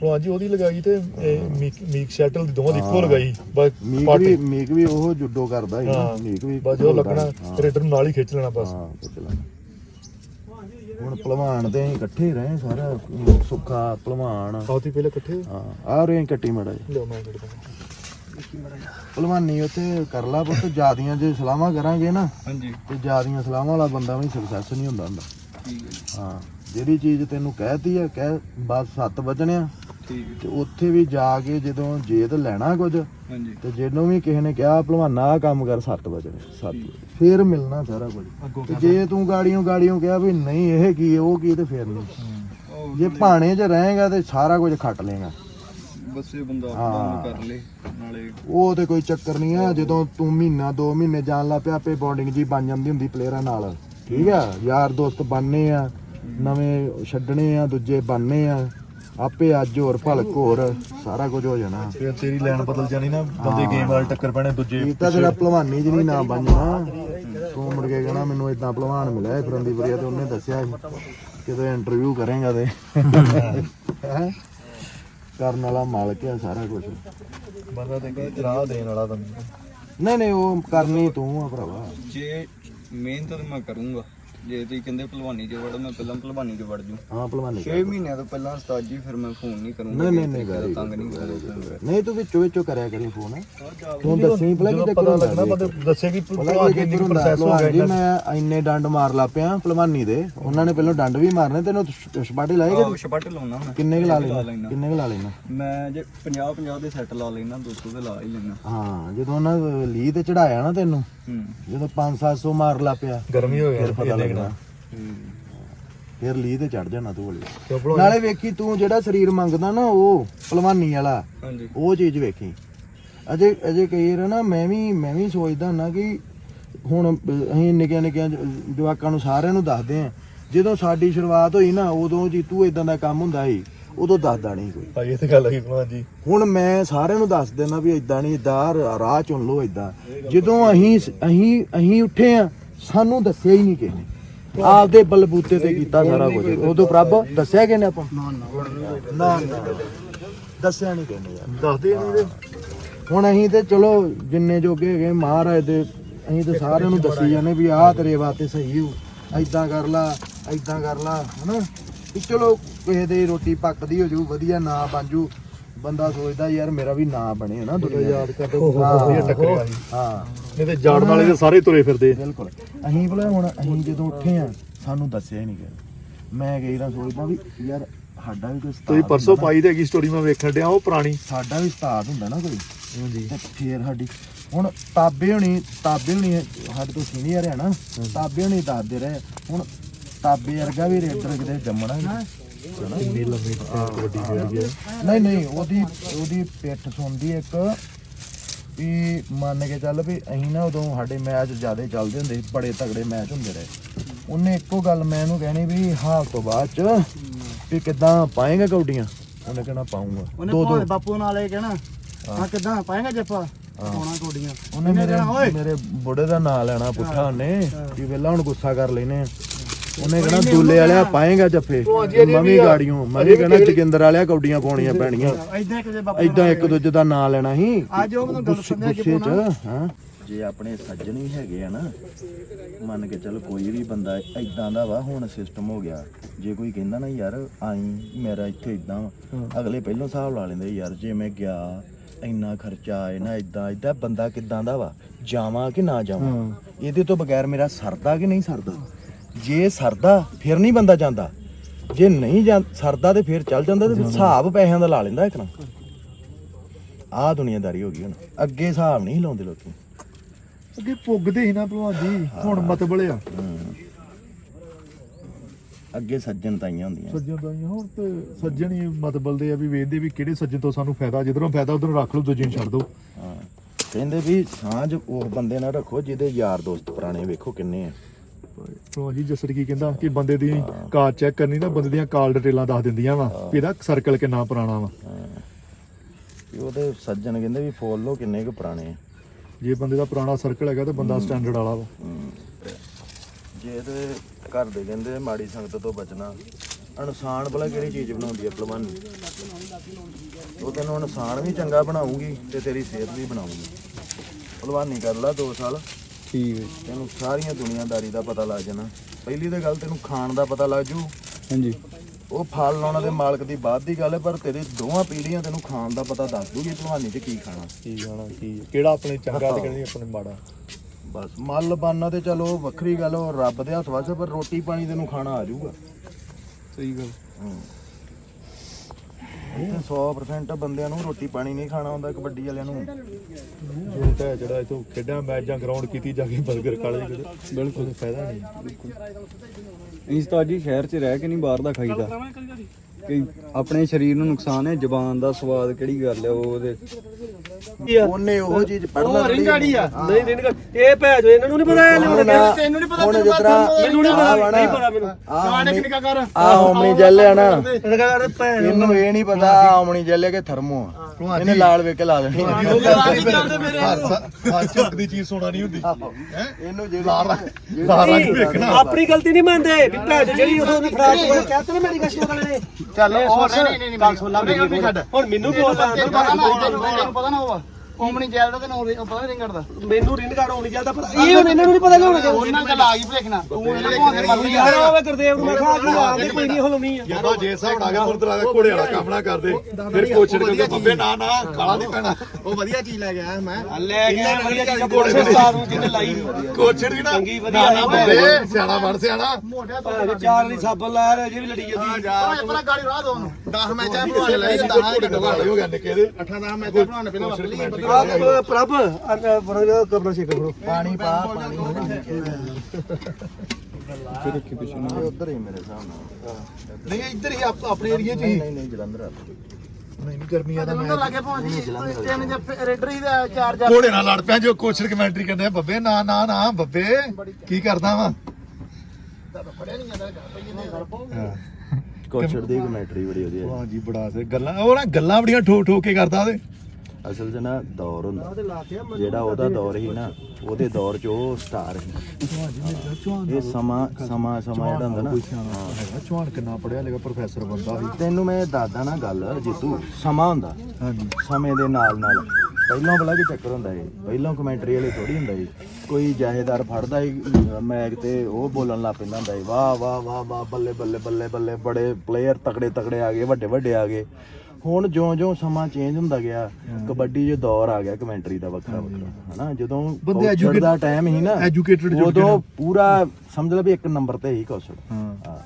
ਭਲਵਾਨ ਜੀ ਉਹਦੀ ਲਗਾਈ ਤੇ ਇਹ ਮੀਕ ਮੀਕ ਸ਼ੈਟਲ ਦੀ ਦੋਵਾਂ ਦੀ ਇੱਕੋ ਲਗਾਈ ਬਸ ਮੀਕ ਪਾਟੇ। ਵੀ ਮੀਕ ਵੀ ਉਹ ਜੁੱਡੋ ਕਰਦਾ ਸੀ ਨਾ, ਹਾਂ। ਮੀਕ ਵੀ ਬਸ ਜਦੋਂ ਘੁਲਦਾ ਲੱਗਣਾ ਹਾਂ। ਰੇਡਰ ਨੂੰ ਨਾਲ ਹੀ ਖਿੱਚ ਲੈਣਾ ਬਸ। ਹਾਂ ਪੁੱਛ ਲੈ ਹੁਣ ਭਲਵਾਨ ਤੇ ਅਸੀਂ ਇਕੱਠੇ ਰਹੇ ਸਾਰਾ ਸੁੱਖਾ ਭਲਵਾਨ। ਆਉਤੀ ਪਹਿਲੇ ਇਕੱਠੇ ਹਾਂ ਆ ਰਹੇ ਕੱਟੀ ਮੜਾ ਲਿਓ ਮੈਂ ਖੇਡਦਾ ਭਲਵਾਨੀ ਉੱਥੇ ਕਰ ਲਾ ਪੁੱਤ ਜਿਆਦੀਆਂ ਜੇ ਸਲਾਮਾਂ ਕਰਾਂਗੇ ਨਾ ਹਾਂਜੀ। ਤੇ ਜਿਆਦੀਆਂ ਸਲਾਮਾਂ ਵਾਲਾ ਬੰਦਾ ਵੀ ਸਕਸੈਸ ਨਹੀਂ ਹੁੰਦਾ ਹੁੰਦਾ। ਠੀਕ ਹੈ ਹਾਂ ਜਿਹੜੀ ਚੀਜ਼ ਤੈਨੂੰ ਕਹਿਤੀ ਆ ਕਹਿ ਬਸ 7 ਵਜਣਿਆ ਠੀਕ ਤੇ ਉੱਥੇ ਵੀ ਜਾ ਕੇ ਜਦੋਂ ਜੇ ਤੇ ਲੈਣਾ ਕੁਝ ਹਾਂਜੀ। ਤੇ ਜਿਹਨੂੰ ਵੀ ਕਿਸੇ ਨੇ ਕਿਹਾ ਭਲਵਾਨਾ ਆ ਕੰਮ ਕਰ 7 ਵਜੇ 7 ਫੇਰ ਮਿਲਣਾ ਸਾਰਾ ਕੁਝ। ਤੇ ਜੇ ਤੂੰ ਗਾੜੀਆਂ ਗਾੜੀਆਂ ਕਿਹਾ ਵੀ ਨਹੀਂ ਇਹ ਕੀ ਉਹ ਕੀ ਤੇ ਫੇਰ ਨਹੀਂ। ਜੇ ਭਾਣੇ 'ਚ ਰਹੇਗਾ ਤੇ ਸਾਰਾ ਕੁਝ ਖੱਟ ਲੇਗਾ। ਬਸ ਬੰਦਾ। ਕੰਮ ਕਰ ਲੇ ਨਾਲੇ ਉਹ ਤੇ ਕੋਈ ਚੱਕਰ ਨਹੀਂ ਆ ਜਦੋਂ ਤੂੰ ਮਹੀਨਾ 2 ਮਹੀਨੇ ਜਾਣ ਲੱਗ ਪਿਆ ਆਪੇ ਬੌਂਡਿੰਗ ਜੀ ਬਣ ਜਾਂਦੀ ਹੁੰਦੀ ਪਲੇਅਰਾਂ ਨਾਲ। ਠੀਕ ਆ? ਯਾਰ ਦੋਸਤ ਬਣਨੇ ਆ ਨਵੇਂ ਛੱਡਣੇ ਆ ਦੂਜੇ ਬਣਨੇ ਆ। ਆਪੇ ਅੱਜ ਹੋਰ ਭਲਕ ਹੋਰ ਸਾਰਾ ਕੁਝ ਹੋ ਜਾਣਾ। ਫਿਰ ਤੇਰੀ ਲਾਈਨ ਬਦਲ ਜਾਣੀ ਨਾ ਬੰਦੇ ਗੇਮ ਵਾਲ ਟੱਕਰ ਪੈਣੇ ਦੂਜੇ ਇਹ ਤਾਂ ਤੇਰਾ ਭਲਵਾਨੀ ਨਹੀਂ ਨਾ ਬਣ ਜਾਣਾ। ਤੂੰ ਮੁੜ ਕੇ ਕਹਿਣਾ ਮੈਨੂੰ ਇਦਾਂ ਭਲਵਾਨ ਮਿਲਿਆ ਸੀ ਫਰੰਦੀਪੁਰੀਆ ਤੇ ਉਹਨੇ ਦੱਸਿਆ ਸੀ ਕਿਤੇ ਇੰਟਰਵਿਊ ਕਰੇਗਾ ਤੇ? ਕਰਨ ਵਾਲਾ ਮਾਲਕ ਆ ਸਾਰਾ ਕੁਝ ਬੰਦਾ ਤੇ ਕੀ ਰਾਹ ਦੇਣ ਵਾਲਾ ਤਾਂ ਨਹੀਂ ਨਹੀਂ ਉਹ ਕਰਨੀ ਤੂੰ ਆ ਭਰਾਵਾ। ਜੇ ਮਿਹਨਤ ਤਾਂ ਮੈਂ ਕਰੂੰਗਾ। ਜੇ ਤੁਸੀਂ ਕਹਿੰਦੇ ਭਲਵਾਨੀ 'ਚ ਵੜ ਮੈਂ ਪਹਿਲਾਂ ਭਲਵਾਨੀ 'ਚ ਵੜ ਜੂ। ਹਾਂ ਭਲਵਾਨੀ 6 ਮਹੀਨਿਆਂ ਤੋਂ ਪਹਿਲਾਂ ਉਸਤਾਦ ਜੀ ਫਿਰ ਮੈਂ ਫੋਨ ਨਹੀਂ ਕਰੂੰਗਾ ਨਹੀਂ, ਨਹੀਂ, ਨਹੀਂ, ਤੰਗ ਨਹੀਂ ਕਰੂੰਗਾ। ਨਹੀਂ ਤੂੰ ਵਿੱਚੋਂ ਵਿੱਚੋਂ ਕਰਿਆ ਕਰੀ ਫੋਨ। ਤੂੰ ਦੱਸੀ ਭਲਾ ਕੀ ਚੱਕਰ ਹੁੰਦਾ ਲੱਗਣਾ ਬੰਦੇ ਦੱਸੇ ਕਿ ਭਲਾ ਕੀ ਚੱਕਰ ਹੁੰਦਾ ਭਲਵਾਨ ਜੀ ਮੈਂ ਇੰਨੇ ਡੰਡ ਮਾਰ ਲਾ ਪਿਆ ਭਲਵਾਨੀ ਦੇ। ਉਹਨਾਂ ਨੇ ਪਹਿਲਾਂ ਡੰਡ ਵੀ ਮਾਰਨੇ ਤੈਨੂੰ ਸਪਾਟੇ ਲਾਏਗਾ ਛਪਟ ਲਾਉਣਾ ਹੁਣ ਕਿੰਨੇ ਕੁ ਲਾ ਲੈਣਾ। ਕਿੰਨੇ ਕੁ ਲਾ ਲੈਣਾ ਮੈਂ ਜੇ 50 50 ਦੇ ਸੈੱਟ ਲਾ ਲੈਣਾ 200 ਦੇ ਲਾ ਹੀ ਲੈਣਾ ਹਾਂ ਜਦੋਂ ਉਹਨਾਂ ਲੀ ਤੇ ਚੜਾਇਆ ਨਾ ਤੈਨੂੰ ਹੂੰ। ਜਦੋਂ 5-700 ਮਾਰ ਲਾ ਪਿਆ ਗਰਮੀ ਹੋ ਫਿਰ ਲੱਗਣਾ ਫਿਰ ਲੀ ਤੇ ਚੜ ਜਾਣਾ ਤੂੰ ਹੌਲੀ। ਨਾਲੇ ਵੇਖੀ ਤੂੰ ਜਿਹੜਾ ਸਰੀਰ ਮੰਗਦਾ ਨਾ ਉਹ ਭਲਵਾਨੀ ਵਾਲਾ ਉਹ ਚੀਜ਼ ਵੇਖੀ। ਅਜੇ ਅਜੇ ਵਾਰ ਨਾ ਮੈਂ ਵੀ ਮੈਂ ਵੀ ਸੋਚਦਾ ਨਾ ਕਿ ਹੁਣ ਅਸੀਂ ਨਿੱਕਿਆਂ ਨਿੱਕਿਆਂ ਜਵਾਕਾਂ ਨੂੰ ਸਾਰਿਆਂ ਨੂੰ ਦੱਸਦੇ ਆ ਜਦੋਂ ਸਾਡੀ ਸ਼ੁਰੂਆਤ ਹੋਈ ਨਾ ਉਦੋਂ ਜੀ ਤੂੰ ਇਦਾਂ ਦਾ ਕੰਮ ਹੁੰਦਾ ਸੀ ਉਦੋਂ ਦੱਸਦਾ ਨਹੀਂ ਕੋਈ। ਭਾਈ ਇਹ ਤੇ ਗੱਲ ਹੈ ਭਲਵਾਨ ਜੀ। ਹੁਣ ਮੈਂ ਸਾਰਿਆਂ ਨੂੰ ਦੱਸ ਦਿੰਦਾ ਵੀ ਇਦਾਂ ਨਹੀਂ ਇਦਾਂ ਰਾਹ ਚੁਣ ਲਓ ਇਦਾਂ ਜਦੋਂ ਅਸੀਂ ਅਸੀਂ ਅਸੀਂ ਉੱਠੇ ਆ ਸਾਨੂੰ ਦੱਸਿਆ ਹੀ ਨਹੀਂ ਕਿਸੇ ਨੇ। ਆਪਦੇ ਬਲਬੂਤੇ ਤੇ ਕੀਤਾ ਸਾਰਾ ਕੁਝ। ਉਦੋਂ ਪ੍ਰਭ ਦੱਸਿਆ ਕਿਨੇ ਆਪਾਂ? ਨਾ ਨਾ। ਨਾ ਦੱਸਿਆ ਨਹੀਂ। ਕਿਨੇ ਯਾਰ ਦੱਸਦੇ ਨਹੀਂ ਤੇ ਹੁਣ ਅਸੀਂ ਤੇ ਚਲੋ ਜਿੰਨੇ ਜੋਗੇ ਹੈਗੇ ਮਹਾਰਾਜ ਦੇ ਅਸੀਂ ਤੇ ਸਾਰਿਆਂ ਨੂੰ ਦੱਸੀ ਜਾਂਦੇ ਵੀ ਆਹ ਤੇਰੇ ਵਾਸਤੇ ਸਹੀ ਹੋ ਐਦਾਂ ਕਰ ਲਾ ਐਦਾਂ ਕਰ ਲਾ ਹਨਾ? ਵੀ ਚਲੋ ਕਿਸੇ ਦੇ ਰੋਟੀ ਪੱਕਦੀ ਹੋ ਜੂ ਵਧੀਆ ਨਾਂ ਬਣ ਜੂ ਬੰਦਾ ਸੋਚਦਾ ਯਾਰ ਮੇਰਾ ਵੀ ਨਾਂ ਬਣੇ ਹਨਾ ਦੁਨੀਆ ਯਾਦ ਕਰਦੇ ਵਧੀਆ ਟੱਕਰਿਆ ਸੀ ਹਾਂ। ਨਹੀਂ ਤੇ ਜਾਣ ਵਾਲੇ ਤੇ ਸਾਰੇ ਤੁਰੇ ਫਿਰਦੇ। ਬਿਲਕੁਲ। ਅਸੀਂ ਭਲਾ ਹੁਣ ਅਸੀਂ ਜਦੋਂ ਉੱਠੇ ਆ ਸਾਨੂੰ ਦੱਸਿਆ ਹੀ ਨਹੀਂ ਗਿਆ। ਮੈਂ ਕਈ ਵਾਰ ਸੋਚਦਾ ਵੀ ਯਾਰ ਸਾਡਾ ਵੀ ਕੋਈ ਉਸਤਾਦ ਤੁਸੀਂ ਪਰਸੋਂ ਹੁੰਦਾ ਨਾ। ਪਾਈ ਤੇ ਹੈਗੀ ਸਟੋਰੀ ਮੈਂ ਵੇਖਣ ਡਿਆ ਉਹ ਪੁਰਾਣੀ। ਸਾਡਾ ਵੀ ਉਸਤਾਦ ਹੁੰਦਾ ਨਾ ਕੋਈ। ਤੇ ਫੇਰ ਸਾਡੀ ਹੁਣ ਤਾਬੇ ਹੋਣੀ ਤਾਬੇ ਹੋਣੀ ਸਾਡੇ ਤੋਂ ਸੀਨੀਅਰ ਹੈ ਨਾ। ਤਾਬੇ ਹੋਣੀ ਦੱਸਦੇ ਰਹੇ। ਹੁਣ ਤਾਬੇ ਵਰਗਾ ਵੀ ਰੇਡਰ ਕਿਤੇ ਜੰਮਣਾ ਨਹੀਂ ਇੰਨੀ ਲੰਮੀ ਕਬੱਡੀ ਖੇਡੀ ਹੈ ਨਹੀਂ ਨਹੀਂ ਉਹਦੀ ਉਹਦੀ ਪਿੱਠ ਸੁਣਦੀ ਇੱਕ ਵੀ ਮੰਨ ਕੇ ਚੱਲ ਵੀ ਅਸੀਂ ਨਾ ਉਦੋਂ ਸਾਡੇ ਮੈਚ ਜ਼ਿਆਦਾ ਚੱਲਦੇ ਹੁੰਦੇ ਸੀ ਬੜੇ ਤਗੜੇ ਮੈਚ ਹੁੰਦੇ ਰਹੇ। ਉਹਨੇ ਇੱਕੋ ਗੱਲ ਮੈਂ ਇਹਨੂੰ ਕਹਿਣੀ ਵੀ ਹਾਲ ਤੋਂ ਬਾਅਦ ਚ ਵੀ ਕਿਦਾਂ ਪਾਏਗਾ ਕੌਡੀਆਂ? ਉਹਨੇ ਕਹਿਣਾ ਪਾਉਂਗਾ ਉਹਨੇ ਦੋ ਦੋ ਬਾਪੂ ਨਾਲ ਇਹ ਕਹਿਣਾ ਹਾਂ। ਕਿਦਾਂ ਪਾਏਗਾ ਜੱਫਾ ਪਾਉਣਾ ਕੋਡੀਆਂ? ਉਹਨੇ ਮੇਰੇ ਮੇਰੇ ਬੁੜੇ ਦਾ ਨਾਂ ਲੈਣਾ ਪੁੱਠਾ ਉਹਨੇ ਵੀ ਵੇਲਾ ਹੁਣ ਗੁੱਸਾ ਕਰ ਲੈਨੇ ਆ। ਉਹਨੇ ਕਹਿਣਾ ਦੂਲੇ ਵਾਲਿਆ ਪਾਏਗਾ ਜੱਫੇ। ਮਮੀ ਗਾੜੀਆਂ ਮੈਂ ਵੀ ਕਹਿਣਾ ਜਗਿੰਦਰ ਵਾਲਿਆ ਕੌਡੀਆਂ ਪਾਉਣੀਆਂ ਪੈਣੀਆਂ। ਐਦਾਂ ਕਿ ਜੇ ਬਾਪੂ ਐਦਾਂ ਇੱਕ ਦੂਜੇ ਦਾ ਨਾਂ ਲੈਣਾ ਸੀ। ਅੱਜ ਉਹ ਮੈਨੂੰ ਗੱਲ ਗੁੱਸੇ ਸੁਣਿਆ ਕਿ ਗੁੱਸੇ ਚ ਹਾਂ? ਜੇ ਆਪਣੇ ਸੱਜਣ ਹੀ ਹੈਗੇ ਆ ਨਾ ਮੰਨ ਕੇ ਚੱਲ ਕੋਈ ਵੀ ਬੰਦਾ ਐਦਾਂ ਦਾ ਵਾ ਹੁਣ ਸਿਸਟਮ ਹੋ ਗਿਆ। ਜੇ ਕੋਈ ਕਹਿੰਦਾ ਨਾ ਯਾਰ ਆਈ ਮੇਰਾ ਇੱਥੇ ਇਦਾਂ ਅਗਲੇ ਪਹਿਲੋਂ ਹਿਸਾਬ ਲਾ ਲੈਂਦੇ ਯਾਰ ਜੇ ਮੈਂ ਗਿਆ ਇੰਨਾ ਖਰਚਾ ਆਏ ਨਾ ਇਦਾਂ ਇਦਾਂ ਬੰਦਾ ਕਿਦਾਂ ਦਾ ਵਾ? ਜਾਵਾਂ ਕਿ ਨਾ ਜਾਵਾਂ? ਇਹਦੇ ਤੋਂ ਬਗੈਰ ਮੇਰਾ ਸਰਦਾ ਕਿ ਨਹੀਂ ਸਰਦਾ? ਜੇ ਸਰਦਾ ਫਿਰ ਨਹੀਂ ਬੰਦਾ ਜਾਂਦਾ। ਜੇ ਨਹੀਂ ਜਾਂ ਸਰਦਾ ਤੇ ਫਿਰ ਚੱਲ ਜਾਂਦਾ ਤੇ ਹਿਸਾਬ ਪੈਸਿਆਂ ਦਾ ਲਾ ਲੈਂਦਾ ਇੱਕ ਨਾ। ਆਹ ਦੁਨੀਆਦਾਰੀ ਹੋ ਗਈ ਹੁਣ। ਅੱਗੇ ਹਿਸਾਬ ਨਹੀਂ ਲਾਉਂਦੇ ਲੋਕੀ। ਅੱਗੇ ਪੁੱਗਦੇ ਸੀ ਨਾ ਭਲਵਾਨ ਜੀ ਹੁਣ ਮਤਬਲਿਆ ਅੱਗੇ ਸੱਜਣ ਤਾਈਆਂ ਹੁੰਦੀਆਂ। ਸੱਜਣ ਤਾਂ ਹੀ ਆ, ਹੁਣ ਤੇ ਸੱਜਣ ਹੀ ਮਤਬਲਦੇ ਆ ਵੀ ਵੇਖਦੇ ਵੀ ਕਿਹੜੇ ਸੱਜਣ ਤੋਂ ਸਾਨੂੰ ਫਾਇਦਾ। ਜਿੱਧਰੋਂ ਫਾਇਦਾ ਉਧਰੋਂ ਰੱਖ ਲਓ ਦੂਜੇ ਨੂੰ ਛੱਡ ਦਿਓ। ਹਾਂ। ਕਹਿੰਦੇ ਵੀ ਸਾਂਝ ਉਹ ਬੰਦੇ ਨਾਲ ਰੱਖੋ ਜਿਹਦੇ ਯਾਰ ਦੋਸਤ ਪੁਰਾਣੇ ਵੇਖੋ ਕਿੰਨੇ ਆ। ਭਲਵਾਨ ਜੀ ਜਸਰ ਕੀ ਕਹਿੰਦਾ ਕਿ ਬੰਦੇ ਦੀ ਕਾਰ ਚੈੱਕ ਕਰਨੀ ਨਾ ਬੰਦੇ ਦੀਆਂ ਕਾਲ ਡਿਟੇਲਾਂ ਦੱਸ ਦਿੰਦੀਆਂ ਵਾ ਵੀ ਇਹਦਾ ਸਰਕਲ ਕਿੰਨਾ ਪੁਰਾਣਾ ਵਾ। ਵੀ ਉਹਦੇ ਸੱਜਣ ਕਹਿੰਦੇ ਵੀ ਫੋਲੋ ਕਿੰਨੇ ਕੁ ਪੁਰਾਣੇ ਆ। ਜੇ ਬੰਦੇ ਦਾ ਪੁਰਾਣਾ ਸਰਕਲ ਹੈਗਾ ਤੇ ਬੰਦਾ ਸਟੈਂਡਰਡ ਵਾਲਾ ਵਾ। ਜੇ ਤੇ ਘਰ ਦੇ ਕਹਿੰਦੇ ਮਾੜੀ ਸੰਗਤ ਤੋਂ ਬਚਣਾ ਇਨਸਾਨ ਭਲਾ ਕਿਹੜੀ ਚੀਜ਼ ਬਣਾਉਂਦੀ ਹੈ ਭਲਵਾਨੀ? ਉਹ ਤੈਨੂੰ ਇਨਸਾਨ ਵੀ ਚੰਗਾ ਬਣਾਉਂਗੀ ਤੇ ਤੇਰੀ ਸਿਹਤ ਵੀ ਬਣਾਉਂਗੀ ਭਲਵਾਨੀ ਕਰ ਲਾ 2 ਸਾਲ। ਠੀਕ ਹੈ। ਤੈਨੂੰ ਸਾਰੀਆਂ ਦੁਨੀਆਦਾਰੀ ਦਾ ਪਤਾ ਲੱਗ ਜਾਣਾ। ਪਹਿਲੀ ਤਾਂ ਗੱਲ ਤੈਨੂੰ ਖਾਣ ਦਾ ਪਤਾ ਲੱਗ ਜੂ। ਹਾਂਜੀ। ਉਹ ਫਲ ਲਾਉਣ ਦੇ ਮਾਲਕ ਦੀ ਬਾਤ ਦੀ ਗੱਲ ਹੈ ਪਰ ਤੇਰੇ ਦੋਵਾਂ ਪੀੜ੍ਹੀਆਂ ਤੈਨੂੰ ਖਾਣ ਦਾ ਪਤਾ ਦੱਸ ਦੂਗੀ ਭਲਵਾਨੀ ਚ ਕੀ ਖਾਣਾ। ਕੀ ਜਾਣਾ ਕੀ ਕਿਹੜਾ ਆਪਣੇ ਚੰਗਾ ਤੇ ਕਿਹੜਾ ਆਪਣੇ ਮਾੜਾ। ਬਸ ਮੱਲ ਬਾਨਾ ਤੇ ਚਲੋ ਵੱਖਰੀ ਗੱਲ ਉਹ ਰੱਬ ਦੇ ਹੱਥ ਵਾਸਤੇ ਪਰ ਰੋਟੀ ਪਾਣੀ ਤੈਨੂੰ ਖਾਣਾ ਆ ਜਾਊਗਾ। ਸਹੀ ਗੱਲ। ਇੱਥੇ 100% ਬੰਦਿਆਂ ਨੂੰ ਰੋਟੀ ਪਾਣੀ ਨਹੀਂ ਖਾਣਾ ਹੁੰਦਾ ਕਬੱਡੀ ਵਾਲਿਆਂ ਨੂੰ। ਜੋ ਤਾਂ ਜਿਹੜਾ ਇਥੋਂ ਖੇਡਾਂ ਮੈਚ ਜਾਂ ਗਰਾਊਂਡ ਕੀਤੀ ਜਾ ਕੇ 버ਗਰ ਕਾਲੇ ਕਿਤੇ ਬਿਲਕੁਲ। ਫਾਇਦਾ ਨਹੀਂ। ਅਸੀਂ ਉਸਤਾਦ ਜੀ ਸ਼ਹਿਰ 'ਚ ਰਹਿ ਕੇ ਨਹੀਂ ਬਾਹਰ ਦਾ ਖਾਈਦਾ। ਕਿ ਆਪਣੇ ਸਰੀਰ ਨੂੰ ਨੁਕਸਾਨ ਹੈ ਜ਼ਬਾਨ ਦਾ ਸਵਾਦ ਕਿਹੜੀ ਗੱਲ ਹੈ ਉਹਦੇ ਉਹਨੇ ਉਹ ਚੀਜ਼ ਪੜਨਾ ਉਹ ਰਿੰਗ ਆੜੀ ਆ। ਨਹੀਂ। ਨਹੀਂ ਇਹ ਭੈ ਜੋ ਇਹਨਾਂ ਨੂੰ ਨਹੀਂ ਪਤਾ ਇਹ ਲਿਆਉਣ ਤੈਨੂੰ ਨਹੀਂ ਪਤਾ ਤੈਨੂੰ ਤਰ੍ਹਾਂ ਮੈਨੂੰ ਨਹੀਂ ਪਤਾ ਨਹੀਂ ਪਤਾ ਮੈਨੂੰ। ਗਾਣੇ ਕਿਨਕਾ ਕਰ? ਆ ਹੋਮਣੀ ਜੈਲ ਆ ਨਾ। ਇਹਨੂੰ ਇਹ ਨਹੀਂ ਪਤਾ ਆ ਹੋਮਣੀ ਜੈਲ ਕੇ ਥਰਮੋ ਆ। ਇਹਨੇ ਲਾਲ ਵੇਖ ਕੇ ਲਾ ਦੇਣੀ। ਹਾਂ ਝੱਟ ਦੀ ਚੀਜ਼ ਸੋਣਾ ਨਹੀਂ ਹੁੰਦੀ ਇਹਨੂੰ ਜਿਹੜੀ ਆਪਣੀ ਗਲਤੀ ਨਹੀਂ ਮੰਨਦੇ। ਵੀ ਭੈ ਜੋ ਜਿਹੜੀ ਉਹਨੇ ਫੜਾ ਕੇ ਕਹਿੰਦੇ ਨਾ ਮੇਰੀ ਕਸ਼ਮੀਰ ਵਾਲੇ ਨੇ। ਚੱਲ ਉਹ ਨਹੀਂ ਨਹੀਂ ਨਹੀਂ ਗੱਲ। ਸੁਣ ਲੈ ਹੁਣ ਮੈਨੂੰ ਕਿਉਂ ਪਤਾ ਨਾ ਹੋਵਾ ਓਮਣੀ ਜੈਲ ਦਾ ਤੈਨੂੰ ਪਤਾ ਨਹੀਂ ਰਿੰਗ ਕਰਦਾ ਮੈਨੂੰ ਰਿੰਨ ਕਾਰਡ ਹੋਣੀ ਚਾਹੀਦਾ ਪਰ ਇਹ ਹੁਣ ਇਹਨਾਂ ਨੂੰ ਨਹੀਂ ਪਤਾ ਲਿਆਉਣਾ ਚਾਹੀਦਾ ਉਹਨਾਂ ਗੱਲ ਆ ਗਈ ਭੇਖਣਾ ਤੂੰ ਇਹਨੇ ਭਾਵੇਂ ਮਰਦੀ ਯਾਰ ਉਹ ਗੁਰਦੇਵ ਨੂੰ ਮੈਂ ਖਾ ਕੇ ਆਉਂਦੇ ਕੋਈ ਨਹੀਂ ਹਲਾਉਣੀ ਆ। ਜਦੋਂ ਜੇ ਹਿਸਾਬ ਨਾਲ ਆ ਗਿਆ ਮੁਰਦਰਾ ਦਾ ਘੋੜੇ ਵਾਲਾ ਕੰਮ ਨਾ ਕਰਦੇ ਫਿਰ ਕੋਚੜ ਕੇ ਬੰਬੇ ਨਾ ਨਾ ਕਾਲਾ ਨਹੀਂ ਪੈਣਾ। ਉਹ ਵਧੀਆ ਚੀਜ਼ ਲੈ ਗਿਆ ਮੈਂ। ਲੈ ਗਿਆ ਵਧੀਆ ਚੀਜ਼ਾਂ ਪੁਲਿਸ ਉਸਤਾਦ ਨੂੰ ਜਿਹਨੇ ਲਾਈ ਕੋਚੜ ਵੀ ਨਾ ਚੰਗੀ ਵਧੀਆ ਨਾ ਨਾ ਬੰਬੇ ਸਿਆਣਾ ਬਣ ਸਿਆਣਾ। ਭਾਵੇਂ ਚਾਰ ਦੀ ਸਾਬਣ ਲਾਇਆ ਰਿਹਾ ਜੇ ਵੀ ਲੜੀ ਜਾਂਦੀ। ਓਏ ਪਰਾਂ ਗਾੜੀ ਰਾਹ ਦੋ ਉਹਨੂੰ। 10 ਮੈਚਾਂ ਭਲਵਾਨ ਲੈ ਇਹਦੀ ਜਾਂਦਾ ਘੋੜੇ ਦਾ ਹੋ ਗਿਆ ਨਿੱਕੇ ਦੇ। 8 10 ਮੈਚਾਂ ਭਲਵਾਨ ਪਹਿਲਾਂ ਵਰਤ ਲਈ ਆ ਪ੍ਰਭ ਕਬਰ ਸੇ ਕਬਰੋ ਪਾਣੀ ਪਾ ਪਾਣੀ ਉਧਰ ਹੀ ਮੇਰੇ ਹਿਸਾਬ ਨਾਲ। ਨਹੀਂ ਇੱਧਰ ਹੀ ਆਪ- ਆਪਣੇ ਏਰੀਆ 'ਚ ਹੀ। ਨਹੀਂ ਨਹੀਂ ਜਲੰਧਰ ਆ। ਨਹੀਂ ਨਹੀਂ ਗਰਮੀਆਂ ਦਾ ਉਹਨਾਂ ਲਾਗੇ ਪਹੁੰਚ ਜੀ ਤਿੰਨ ਜੇ ਰੇਡਰ ਹੀ ਦਾ ਚਾਰ ਚਾਰ ਘੋੜੇ ਨਾਲ ਲੜ ਪਿਆ ਜੋ ਕੋਚੜ ਕਮੈਂਟਰੀ ਕਹਿੰਦੇ ਆ। ਬੱਬੇ ਨਾ ਨਾ ਨਾ ਬੱਬੇ ਕੀ ਕਰਦਾ ਵਾ? ਕੋਚੜ ਦੀ ਕਮੈਂਟਰੀ ਬੜੀ ਵਧੀਆ। ਵਾਹ ਜੀ ਬੜਾ ਸੇ ਗੱਲਾਂ ਉਹ ਨਾ ਗੱਲਾਂ ਬੜੀਆਂ ਠੋਕ ਠੋਕ ਕੇ ਕਰਦਾ ਉਹਦੇ ਅਸਲ 'ਚ ਨਾ ਦੌਰ ਹੁੰਦਾ। ਜਿਹੜਾ ਉਹਦਾ ਦੌਰ ਸੀ ਨਾ ਉਹਦੇ ਦੌਰ 'ਚ ਉਹ ਸਟਾਰ ਸੀ। ਇਹ ਸਮਾਂ ਸਮਾਂ ਸਮਾਂ ਜਿਹੜਾ ਹੁੰਦਾ ਨਾ। ਹਾਂ। ਚੌਹਾਨ ਕਿੰਨਾ ਪੜਿਆ ਲਿਖਿਆ ਪ੍ਰੋਫੈਸਰ ਬੰਦਾ ਸੀ। ਤੈਨੂੰ ਮੈਂ ਦੱਸਦਾ ਨਾ ਗੱਲ ਜਿੱਤੂ ਸਮਾਂ ਹੁੰਦਾ। ਸਮੇਂ ਦੇ ਨਾਲ ਨਾਲ। ਪਹਿਲਾਂ ਬਲਾ ਕੀ ਚੱਕਰ ਹੁੰਦਾ ਏ ਪਹਿਲਾਂ ਕਮੈਂਟਰੀ ਵਾਲੇ ਥੋੜੀ ਹੁੰਦਾ ਏ ਕੋਈ ਜਾਹੇਦਾਰ ਫੜਦਾ ਏ ਮੈਗ ਤੇ ਉਹ ਬੋਲਣ ਲੱਗ ਪੈਂਦਾ ਹੁੰਦਾ ਏ ਵਾਹ ਵਾਹ ਵਾਹ ਵਾਹ ਬੱਲੇ ਬੱਲੇ ਬੱਲੇ ਬੱਲੇ ਬੜੇ ਪਲੇਅਰ ਤਕੜੇ ਤਕੜੇ ਆ ਗਏ ਵੱਡੇ ਵੱਡੇ ਆ ਗਏ। ਹੁਣ ਜਿਉਂ-ਜਿਉਂ ਸਮਾਂ ਚੇਂਜ ਹੁੰਦਾ ਗਿਆ ਕਬੱਡੀ 'ਚ ਦੌਰ ਆ ਗਿਆ ਕਮੈਂਟਰੀ ਦਾ ਵੱਖਰਾ ਵੱਖਰਾ ਹਨਾ? ਜਦੋਂ ਬੰਦੇ educated- ਦਾ ਟਾਈਮ ਹੀ ਨਾ ਜੁੜ ਉਦੋਂ। ਪੂਰਾ ਸਮਝ ਲੈ ਵੀ ਇੱਕ ਨੰਬਰ ਤੇ ਹੀ ਕੌਸ਼ਲ ਹਾਂ।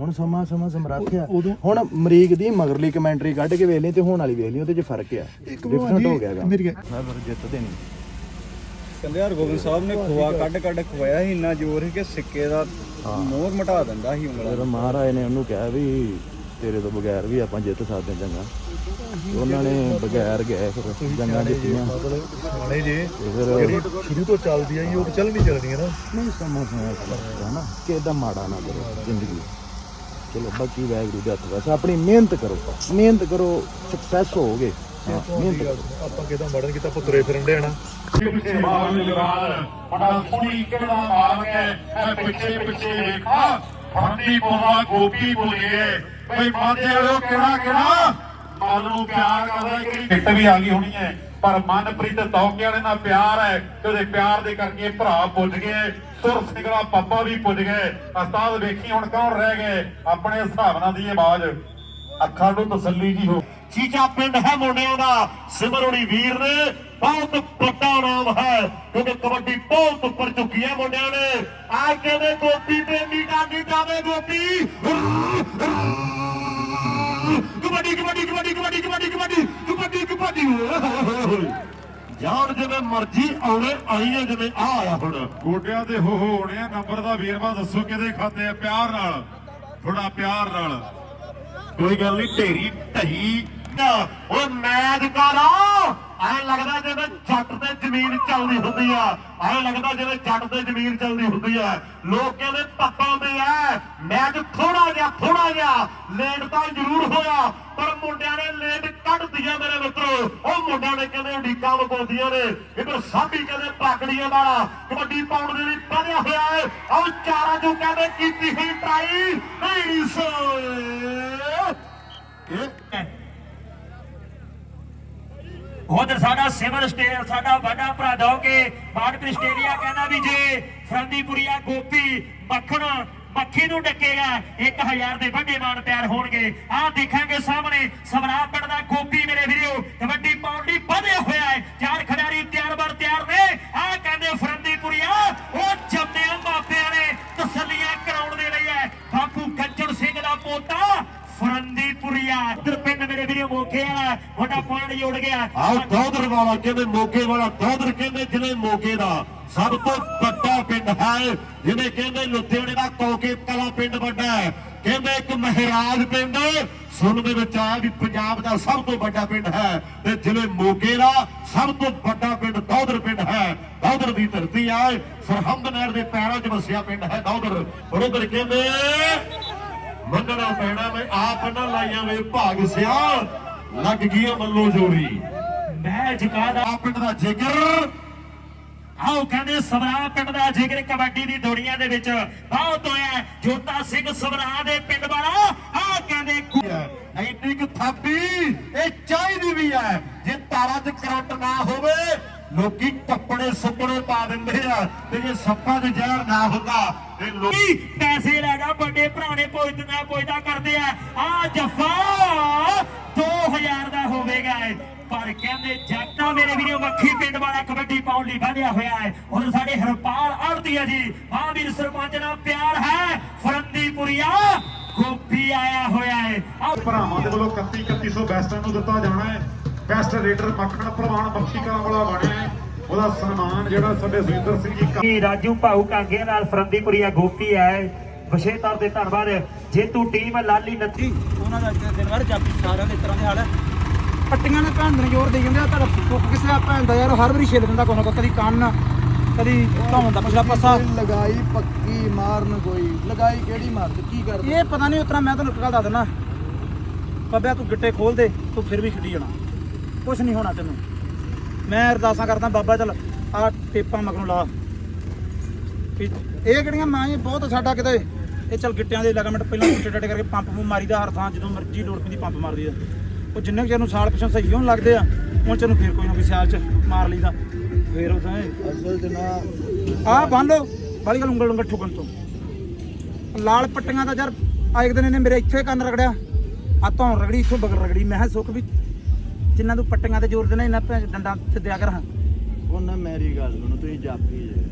ਹੁਣ ਸਮਾਂ ਸਮਾਂ ਸਮਰੱਥ ਆ ਉਦੋਂ- ਹੁਣ ਅਮਰੀਕ ਦੀ ਮਗਰਲੀ ਕਮੈਂਟਰੀ ਕੱਢ ਕੇ ਵੇਖ ਲਈ ਤੇ ਹੁਣ ਵਾਲੀ ਵੇਖ ਲਈ ਉਹਦੇ 'ਚ ਫ਼ਰਕ ਆ। ਡਿਫਰੈਂਟ ਹੋ ਗਿਆ ਗਾ ਮੇਰੀ ਮੈਂ ਪਰ ਜਿੱਤਦੇ ਨਹੀਂ ਕਹਿੰਦੇ ਹਰਗੋਬਿੰਦ ਸਾਹਿਬ ਨੇ ਖਵਾ ਕੱਢ ਕੱਢ ਖਵਾਇਆ ਸੀ ਇੰਨਾ ਜ਼ੋਰ ਸੀ ਕਿ ਸਿੱਕੇ ਦਾ ਮੋਹਰ ਮਟਾ ਦਿੰਦਾ ਸੀ ਉਂਗਲਾਂ ਫਿਰ ਮਹਾਰਾਜ ਨੇ ਉਹਨੂੰ ਕਿਹਾ ਵੀ ਤੇਰੇ ਤੋਂ ਬਗੈਰ ਵੀ ਆਪਾਂ ਜਿੱਤ ਸਕਦੇ ਹਾਂ ਜੰਗਾਂ। ਤੇ ਉਹਨਾਂ ਨੇ ਬਗੈਰ ਗਏ ਫਿਰ ਜੰਗਾਂ ਜਿੱਤੀਆਂ। ਸਿਆਣੇ ਜੇ ਜਿਹੜੀ ਸ਼ੁਰੂ ਤੋਂ ਚੱਲਦੀ ਆਈ ਉਹ ਤਾਂ ਚੱਲ ਨਹੀਂ ਚੱਲਦੀਆਂ ਨਾ। ਨਹੀਂ ਸਮਾਂ ਸਮਾਂ ਫ਼ਰਕ ਹੈ ਨਾ। ਕਿ ਇਹਦਾ ਮਾੜਾ ਨਾ ਕਰੋ ਜ਼ਿੰਦਗੀ। ਚਲੋ ਬਾਕੀ ਵੈਗਰੂ ਦੇ ਹੱਥ ਵਸ ਆਪਣੀ ਮਿਹਨਤ ਕਰੋ ਮਿਹਨਤ ਕਰੋ ਸਕਸੈਸ ਹਾਂ, ਕਰੋ। ਆਪਾਂ ਕਿਦਾਂ ਮੜਨ ਕੀਤਾ ਪੁੱਤਰੇ ਫਿਰਨ ਦੇ ਨਾ ਪਿੱਛੇ ਬਾਹਰ ਨੂੰ। ਜਵਾਨ ਬੜਾ ਸੋਹਣੀ ਕਿਹੜਾ ਮਾਰ ਕੇ ਇਹ ਪਿੱਛੇ ਪਿੱਛੇ ਵੇਖਾ ਫਰਦੀ ਪੋਹਾ ਗੋਪੀ ਬੋਲੀਏ। ਬਈ ਮਾਝੇ ਵਾਲੋ ਕਿਹੜਾ ਕਿਹੜਾ? ਮਨ ਨੂੰ ਪਿਆਰ ਕਰਦਾ ਕਿ ਹਿੱਟ ਵੀ ਆ ਗਈ ਹੋਣੀ ਹੈ। ਪਰ ਮਨਪ੍ਰੀਤ ਤੌਕੇ ਵਾਲੇ ਨਾਲ ਪਿਆਰ ਹੈ ਤੇ ਉਹਦੇ ਪਿਆਰ ਦੇ ਕਰਕੇ ਭਰਾ ਪੁੱਜ ਗਏ ਸੁਰ ਸਿੰਘਲਾ ਪੱਪਾ ਵੀ ਪੁੱਜ ਗਏ ਉਸਤਾਦ ਵੇਖੀ ਹੁਣ ਕੌਣ ਰਹਿ ਗਏ ਆਪਣੇ ਹਿਸਾਬ ਨਾਲ ਦੀ ਆਵਾਜ਼। ਅੱਖਾਂ ਨੂੰ ਤਸੱਲੀ ਜੀ ਹੋ। ਚੀਚਾ ਪਿੰਡ ਹੈ ਮੁੰਡਿਆਂ ਦਾ, ਸਿਮਰੋਣੀ ਵੀਰ ਨੇ ਬਹੁਤ ਵੱਡਾ ਨਾਮ ਹੈ। ਕਿਉਂਕਿ ਕਬੱਡੀ ਬਹੁਤ ਉੱਪਰ ਚੁੱਕੀ ਹੈ ਮੁੰਡਿਆਂ ਨੇ। ਆ ਕਹਿੰਦੇ ਗੋਪੀ ਤੇ ਨੀਟਾ ਨੀਟਾ ਦੇ ਗੋਪੀ। ਕਬੱਡੀ ਕਬੱਡੀ ਕਬੱਡੀ ਕਬੱਡੀ ਕਬੱਡੀ ਕਬੱਡੀ ਕਬੱਡੀ ਕਬੱਡੀ। ਜਾਣ ਜਿਵੇਂ ਮਰਜ਼ੀ ਆਉਣੇ ਆਈਏ ਜਿਵੇਂ ਆ ਆਇਆ ਹੁਣ। ਗੋਡਿਆਂ ਦੇ ਹੋ ਹੋ ਹੋਣੇ ਆ, ਨੰਬਰ ਦਾ ਵੀਰਵਾ ਦੱਸੋ ਕਿਹਦੇ ਖਾਤੇ ਆ? ਪਿਆਰ ਨਾਲ। ਥੋੜਾ ਪਿਆਰ ਨਾਲ। ਕੋਈ ਗੱਲ ਨਹੀਂ ਢੇਰੀ ਢਹੀ ਉਹ ਮੈਚ ਕਰਾ ਐ ਲੱਗਦਾ ਜਿਵੇਂ ਜੱਟ ਤੇ ਜ਼ਮੀਨ ਚੱਲਦੀ ਹੁੰਦੀ ਆ। ਐ ਲੱਗਦਾ ਜਿਵੇਂ ਜੱਟ ਤੇ ਜ਼ਮੀਨ ਚੱਲਦੀ ਹੁੰਦੀ ਆ ਲੋਕ ਕਹਿੰਦੇ ਪੱਪਾਂ ਦੇ ਆ ਮੈਚ ਥੋੜਾ ਜਿਹਾ ਥੋੜਾ ਜਿਹਾ ਲੇਟ ਤਾਂ ਜ਼ਰੂਰ ਹੋਇਆ, ਪਰ ਮੁੰਡਿਆਂ ਨੇ ਲੇਟ ਕੱਢ ਦਿਆ ਮੇਰੇ ਮਿੱਤਰੋ। ਉਹ ਮੁੰਡਿਆਂ ਨੇ ਕਹਿੰਦੇ ਉਡੀਕਾਂ ਵਗਾਉਂਦੀਆਂ ਨੇ। ਇਧਰ ਸਾਬੀ ਕਹਿੰਦੇ ਪਾਕੜੀਆਂ ਵਾਲਾ ਕਬੱਡੀ ਪਾਉਣ ਦੇ ਲਈ ਵਧਿਆ ਹੋਇਆ ਹੈ। ਆਹ ਚਾਰਾਂ ਜੋ ਕਹਿੰਦੇ ਕੀਤੀ ਹੋਈ ਟਰਾਈ। ਨਹੀਂ ਸੋਏ ਇਹ ਉਧਰ ਸਾਡਾ ਸਿਵਲ ਸਟੇਟ ਸਾਡਾ ਵੱਡਾ ਭਰਾ ਦੋ ਕੇ ਆਸਟ੍ਰੇਲੀਆ ਕਹਿੰਦਾ ਵੀ ਜੇ ਫਰੰਦੀਪੁਰੀਆ ਗੋਪੀ ਮੱਖਣ, ਮੱਖੀ ਨੂੰ ਡੱਕੇਗਾ 1000 ਦੇ ਵੱਡੇ ਮਾਨ ਤਿਆਰ ਹੋਣਗੇ। ਆਹ ਦੇਖਾਂਗੇ ਸਾਹਮਣੇ ਸਵਰਾਬ ਪਿੰਡ ਦਾ ਗੋਪੀ ਮੇਰੇ ਵੀਰੋ, ਕਬੱਡੀ ਪਾਉਣ ਲਈ ਵਧਿਆ ਹੋਇਆ ਹੈ। ਚਾਰ ਖਿਡਾਰੀ ਤਿਆਰ ਬਰ ਤਿਆਰ ਨੇ। ਆਹ ਕਹਿੰਦੇ ਫਰੰਦੀਪੁਰੀਆ, ਉਹ ਜੰਮਿਆ ਮਾਪਿਆਂ ਨੇ ਤਸੱਲੀਆਂ ਕਰਾਉਣ ਦੇ ਲਈ ਹੈ। ਬਾਪੂ ਗੱਜਣ ਸਿੰਘ ਦਾ ਪੋਤਾ ਫਰੰਦੀਪੁਰੀਆ ਇਧਰ ਪਿੰਡ ਮੇਰੇ ਵੀਰੋ ਮੋਕੇ ਵਾਲਾ ਵੱਡਾ ਪੁਆਇੰਟ ਜੋੜ ਗਿਆ। ਆਹ ਦੌਦਰ ਵਾਲਾ ਕਹਿੰਦੇ ਮੋਗੇ ਵਾਲਾ, ਦੌਦਰ ਕਹਿੰਦੇ ਜ਼ਿਲ੍ਹੇ ਮੋਗੇ ਦਾ। ਸਭ ਤੋਂ ਵੱਡਾ ਪਿੰਡ ਹੈ ਜਿਵੇਂ ਕਹਿੰਦੇ ਲੁਧਿਆਣੇ ਦਾ ਕੋਕੇ ਕਲਾ ਪਿੰਡ ਵੱਡਾ ਹੈ। ਕਹਿੰਦੇ ਇੱਕ ਮਹਿਰਾਜ ਪਿੰਡ, ਸੁਣ ਦੇ ਵਿੱਚ ਆਇਆ ਵੀ ਪੰਜਾਬ ਦਾ ਸਭ ਤੋਂ ਵੱਡਾ ਪਿੰਡ ਹੈ। ਤੇ ਜ਼ਿਲ੍ਹੇ ਮੋਗੇ ਦਾ ਸਭ ਤੋਂ ਵੱਡਾ ਪਿੰਡ ਦੌਦਰ ਪਿੰਡ ਹੈ। ਦੌਦਰ ਦੀ ਧਰਤੀ ਆ, ਸਰਹੰਦ ਨਹਿਰ ਦੇ ਪੈਰਾਂ 'ਚ ਵਸਿਆ ਪਿੰਡ ਹੈ ਦੌਦਰ। ਉਧਰ ਕਹਿੰਦੇ ਮੰਨਣਾ ਪੈਣਾ ਵੇ ਆਪ ਨਾ ਲਾਈਆਂ ਵੇ ਭਾਗ ਸਿਆ ਲੱਗ ਗਈ ਮੱਲੋ ਜੋਰੀ। ਮੈਂ ਜਗਾ ਪਿੰਡ ਦਾ ਜਿਗਰ। ਆਓ ਕਹਿੰਦੇ ਸਵਰਾ ਪਿੰਡ ਦਾ ਜਿਕਰ ਕਬੱਡੀ ਦੀ ਦੁਨੀਆ ਦੇ ਵਿੱਚ ਬਹੁਤ ਹੋਇਆ ਜੋਤਾ ਸਿੰਘ ਸਵਰਾ ਦੇ ਪਿੰਡ ਵਾਲਾ, ਆਹ ਕਹਿੰਦੇ ਕੁ- ਐਡੀ ਕੁ ਥਾਪੀ, ਇਹ ਚਾਹੀਦੀ ਵੀ ਹੈ। ਜੇ ਤਾਰਾਂ 'ਚ ਕਰੰਟ ਨਾ ਹੋਵੇ ਲੋਕੀ ਕੱਪੜੇ ਸੁੱਕਣੇ ਪਾ ਦਿੰਦੇ ਆ ਤੇ ਜੇ ਸੱਪਾਂ 'ਚ ਜ਼ਹਿਰ ਨਾ ਹੁੰਦਾ ਤੇ ਲੋਕੀ ਪੈਸੇ ਲੈ ਜਾ ਵੱਡੇ ਭਰਾਣੇ ਪੁੱਜਦਾ ਪੁੱਜਦਾ ਕਰਦੇ ਆ। ਆ ਜੱਫਾ 2000 ਦਾ ਹੋਵੇਗਾ ਇਹ। ਪਰ ਕਹਿੰਦੇ ਜੱਟਾ ਮੇਰੇ ਵੀਰੋ ਮੱਖੀ ਪਿੰਡ ਵਾਲਾ ਕਬੱਡੀ ਪਾਉਣ ਲਈ ਵਧਿਆ ਹੋਇਆ ਹੈ ਹੁਣ ਸਾਡੇ ਹਰਪਾਲ ਆੜਤੀ ਹੈ ਜੀ। ਮਹਾਂਵੀਰ ਸਰਪੰਚ ਨਾਲ ਪਿਆਰ ਹੈ। ਫਰੰਦੀਪੁਰੀਆ ਗੋਪੀ ਆਇਆ ਹੋਇਆ ਹੈ ਭਰਾਵਾਂ ਦੇ ਵੱਲੋਂ 31 3100 ਬੈਸਟਾਂ ਨੂੰ ਦਿੱਤਾ ਜਾਣਾ ਹੈ ਬੈਸਟ ਰੇਡਰ ਮੱਖਣ ਪ੍ਰਵਾਨ ਬੱਖੀ ਕਲਾਂ ਵਾਲਾ ਬਣਿਆ ਹੈ। ਉਹਦਾ ਸਨਮਾਨ ਜਿਹੜਾ ਸਾਡੇ ਸੁਰਿੰਦਰ ਸਿੰਘ ਜੀ ਰਾਜੂ ਭਾਊ ਕਾਂਗੇ ਨਾਲ ਫਰੰਦੀਪੁਰੀਆ ਗੋਪੀ ਹੈ। ਵਿਸ਼ੇਸ਼ ਤੌਰ ਤੇ ਧੰਨਵਾਦ। ਜੇਤੂ ਟੀਮ ਲਾਲੀ ਨੱਥੀ ਉਹਨਾਂ ਦਾ ਦਿਨ ਵਾਰ ਜਾਪੀ ਸਾਰਿਆਂ ਦੇ ਤਰ੍ਹਾਂ ਦੇ ਹਾਲ ਪੱਟੀਆਂ ਨੇ ਭੈਣ ਦੇ ਜ਼ੋਰ ਦੇਈ ਜਾਂਦੇ ਆ ਤੁਹਾਡਾ ਕੁੱਕ ਕਿਸੇ ਦਾ ਭੈਣ ਦਾ ਯਾਰ ਹਰ ਵਾਰੀ ਛੇਲ ਦਿੰਦਾ ਕੋਈ ਨਾ ਕਦੀ ਕੰਨ ਕਦੀ ਧੌਣ ਦਾ ਪਿਛਲਾ ਪਾਸਾ। ਲਗਾਈ ਪੱਕੀ ਮਾਰਨ ਕੋਈ। ਲਗਾਈ ਕਿਹੜੀ ਮਾਰਦੇ ਕੀ ਕਰਦੇ? ਇਹ ਪਤਾ ਨਹੀਂ ਉਤਰਾ ਮੈਂ ਤੁਹਾਨੂੰ ਇੱਕ ਗੱਲ ਦੱਸ ਦਿੰਦਾ। ਪੱਬਿਆ ਤੂੰ ਗਿੱਟੇ ਖੋਲ ਦੇ ਤੂੰ ਫਿਰ ਵੀ ਛੱਡੀ ਜਾਣਾ। ਕੁਝ ਨਹੀਂ ਹੋਣਾ ਤੈਨੂੰ। ਮੈਂ ਅਰਦਾਸਾਂ ਕਰਦਾ ਬਾਬਾ ਚੱਲ ਆ ਟੇਪਾਂ ਮਗਰੋਂ ਲਾ। ਇਹ ਕਿਹੜੀਆਂ ਮਾਂ ਇਹ ਬਹੁਤ ਸਾਡਾ ਕਿਤੇ। ਇਹ ਚੱਲ ਗਿੱਟਿਆਂ ਦੇ ਲਗਾਮੈਂਟ ਪਹਿਲਾਂ ਟੁੱਟੇ ਟੱਟੇ ਕਰਕੇ ਪੰਪ ਨੂੰ ਮਾਰੀਦਾ ਹਰ ਥਾਂ ਜਦੋਂ ਮਰਜ਼ੀ ਲੋੜ ਪੈਂਦੀ ਪੰਪ ਮਾਰਦੀ ਆ। ਉਹ ਜਿੰਨੇ ਚਿਰ ਨੂੰ ਸਾਲ ਪਿਛੋਂ ਸਹੀ ਹੋਣ ਲੱਗਦੇ ਆ ਹੁਣ ਚੈਨੂੰ ਫੇਰ ਕੋਈ ਨਾ ਕੋਈ ਸਿਆਲ ਚ ਮਾਰ ਲਈਦਾ। ਫੇਰ ਉਹ ਤਾਂ ਅਸਲ ਚ ਨਾ ਆਹ ਬੰਨ ਬਾਲੀ ਗੱਲ ਉਂਗਲ ਉਂਗਲ ਠੁਕਣ ਤੋਂ। ਲਾਲ ਪੱਟੀਆਂ ਦਾ ਯਾਰ ਆ ਇੱਕ ਦਿਨ ਇਹਨੇ ਮੇਰੇ ਇੱਥੇ ਕੰਨ ਰਗੜਿਆ। ਆ ਧੌਣ ਰਗੜੀ ਇੱਥੋਂ ਬਗਲ ਰਗੜੀ। ਮੈਂ ਸੁੱਖ ਵੀ ਜਿੰਨਾ ਤੂੰ ਪੱਟੀਆਂ ਤੇ ਜ਼ੋਰ ਦੇਣਾ ਇਹਨਾਂ ਭੈਣ ਚੋਦ ਡੰਡਾ ਤੇ ਦਿਆ ਕਰ। ਹਾਂ ਉਹ ਨਾ ਮੇਰੀ ਗੱਲ ਸੁਣੋ ਤੁਸੀਂ ਜਾਪੀ ਜੇ।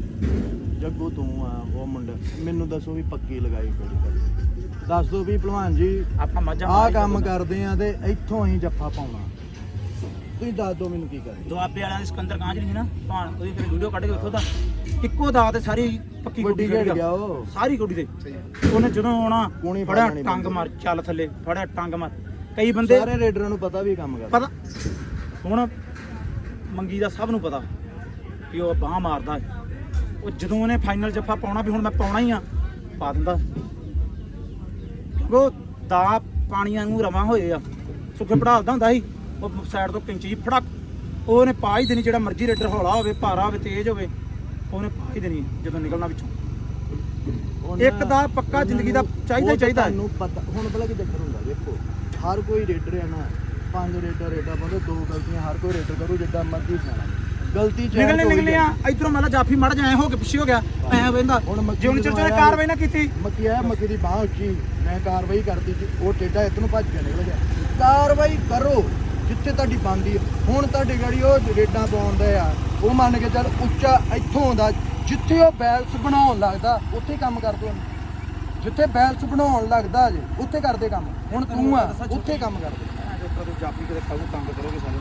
ਜੱਗੂ ਤੂੰ ਆ ਉਹ ਮੁੰਡਾ ਮੈਨੂੰ ਦੱਸੋ ਵੀ ਪੱਕੀ ਲਗਾਈ ਕਿਹੜੀ ਕਰਦੇ ਦੱਸ ਦੋ ਵੀ ਭਲਵਾਨ ਜੀ ਆਪਾਂ ਮੱਝਾਂ ਆਹ ਕੰਮ ਕਰਦੇ ਆ ਤੇ ਇੱਥੋਂ ਅਸੀਂ ਜੱਫਾ ਪਾਉਣਾ। ਤੁਸੀਂ ਦੱਸ ਦੋ ਮੈਨੂੰ ਕੀ ਕਰਦੇ ਦੁਆਬੇ ਵਾਲਿਆਂ ਦੇ ਸਿਕੰਦਰ ਕਾਂਝ ਨਹੀਂ ਸੀ ਨਾ ਭਾਣ ਉਹਦੀ ਫਿਰ ਵੀਡੀਓ ਕੱਢ ਕੇ ਵੇਖੋ ਤਾਂ। ਇੱਕੋ ਦਾ ਤੇ ਸਾਰੀ ਪੱਕੀ ਵੱਡੀ ਗੁੱਡੀ ਖੇਡ ਗਿਆ ਉਹ। ਸਾਰੀ ਗੁੱਡੀ ਤੇ। ਉਹਨੇ ਜਦੋਂ ਆਉਣਾ ਕੂਣੀ ਫੜਿਆ ਫੜਨੀ ਟੰਗ ਬੰਦੀ। ਮਾਰ ਚੱਲ ਥੱਲੇ ਫੜਿਆ ਟੰਗ ਮਾਰ। ਕਈ ਬੰਦੇ ਸਾਰੇ ਰੇਡਰਾਂ ਨੂੰ ਪਤਾ ਵੀ ਇਹ ਕੰਮ ਕਰਦੇ। ਪਤਾ ਹੁਣ ਮੰਗੀ ਦਾ ਸਭ ਨੂੰ ਪਤਾ ਕਿ ਉਹ ਬਾਹ ਮਾਰਦਾ। ਉਹ ਜਦੋਂ ਉਹਨੇ ਫਾਈਨਲ ਜੱਫਾ ਪਾਉਣਾ ਵੀ ਹੁਣ ਮੈਂ ਪਾਉਣਾ ਹੀ ਆ ਪਾ ਦਿੰਦਾ ਉਹ ਦਾ ਪਾਣੀਆਂ ਨੂੰ ਰਵਾਂ ਹੋਏ ਆ ਸੁੱਕੇ ਪੜਾਲਦਾ ਹੁੰਦਾ ਸੀ ਉਹ ਸਾਈਡ ਤੋਂ ਕਿੰਚੀ ਫੜਕ ਉਹਨੇ ਪਾ ਹੀ ਦੇਣੀ ਜਿਹੜਾ ਮਰਜ਼ੀ ਰੇਡਰ ਹੌਲਾ ਹੋਵੇ ਭਾਰਾ ਹੋਵੇ ਤੇਜ਼ ਹੋਵੇ ਉਹਨੇ ਪਾ ਹੀ ਦੇਣੀ ਜਦੋਂ ਨਿਕਲਣਾ ਵਿੱਚੋਂ ਇੱਕ ਦਾ ਪੱਕਾ ਜ਼ਿੰਦਗੀ ਦਾ ਚਾਹੀਦਾ ਚਾਹੀਦਾ। ਤੁਹਾਨੂੰ ਪਤਾ ਹੁਣ ਕੀ ਚੱਕਰ ਹੁੰਦਾ ਦੇਖੋ ਹਰ ਕੋਈ ਰੇਡਰ ਹੈ ਨਾ ਪੰਜ ਰੇਡਰ ਰੇਡਰ ਬੰਦੇ ਦੋ ਗਲਤੀਆਂ ਹਰ ਕੋਈ ਰੇਡਰ ਕਰੂ ਜਿੱਦਾਂ ਮਰਜ਼ੀ ਸਿਆਣਾ ਗਲਤੀ ਚਾਹੇ ਨਿਕਲਨੇ ਕੋਈ ਨਿਕਲਿਆ ਇਧਰੋਂ ਮਤਲਬ ਜਾਫੀ ਮੜ ਜਾਏ ਹੋ ਕੇ ਪਿੱਛੇ ਹੋ ਗਿਆ। ਐ ਵੇਂਦਾ ਜੇ ਹੁਣ ਚਰਚਾ ਨੇ ਕਾਰਵਾਈ ਨਾ ਕੀਤੀ। ਮੱਕੀ ਆਇਆ ਮੱਕੀ ਦੀ ਬਾਹ ਉੱਚੀ। ਮੈਂ ਕਾਰਵਾਈ ਕਰਤੀ ਜੀ। ਉਹ ਟੇਡਾ ਇੱਥੇ ਨੂੰ ਭੱਜ ਕੇ ਨਿਕਲ ਗਿਆ। ਕਾਰਵਾਈ ਕਰੋ ਜਿੱਥੇ ਤੁਹਾਡੀ ਬੰਦੀ ਹੁਣ ਤੁਹਾਡੀ ਗਾੜੀ ਉਹ ਰੇਡਾਂ ਪਾਉਂਦੇ ਆ ਉਹ ਮੰਨ ਕੇ ਚੱਲ ਉੱਚਾ ਇੱਥੋਂ ਆਉਂਦਾ। ਜਿੱਥੇ ਉਹ ਬੈਲਸ ਬਣਾਉਣ ਲੱਗਦਾ ਉੱਥੇ ਕੰਮ ਕਰਦੇ ਨੇ ਜਿੱਥੇ ਬੈਲਸ ਬਣਾਉਣ ਲੱਗਦਾ ਜੇ ਉੱਥੇ ਕਰਦੇ ਕੰਮ। ਹੁਣ ਤੂੰ ਆ ਉੱਥੇ ਕੰਮ ਕਰਦੇ ਜਾਫੀ ਕਿਤੇ ਖਾਊ ਤੰਗ ਕਰੋਗੇ ਸਾਰੇ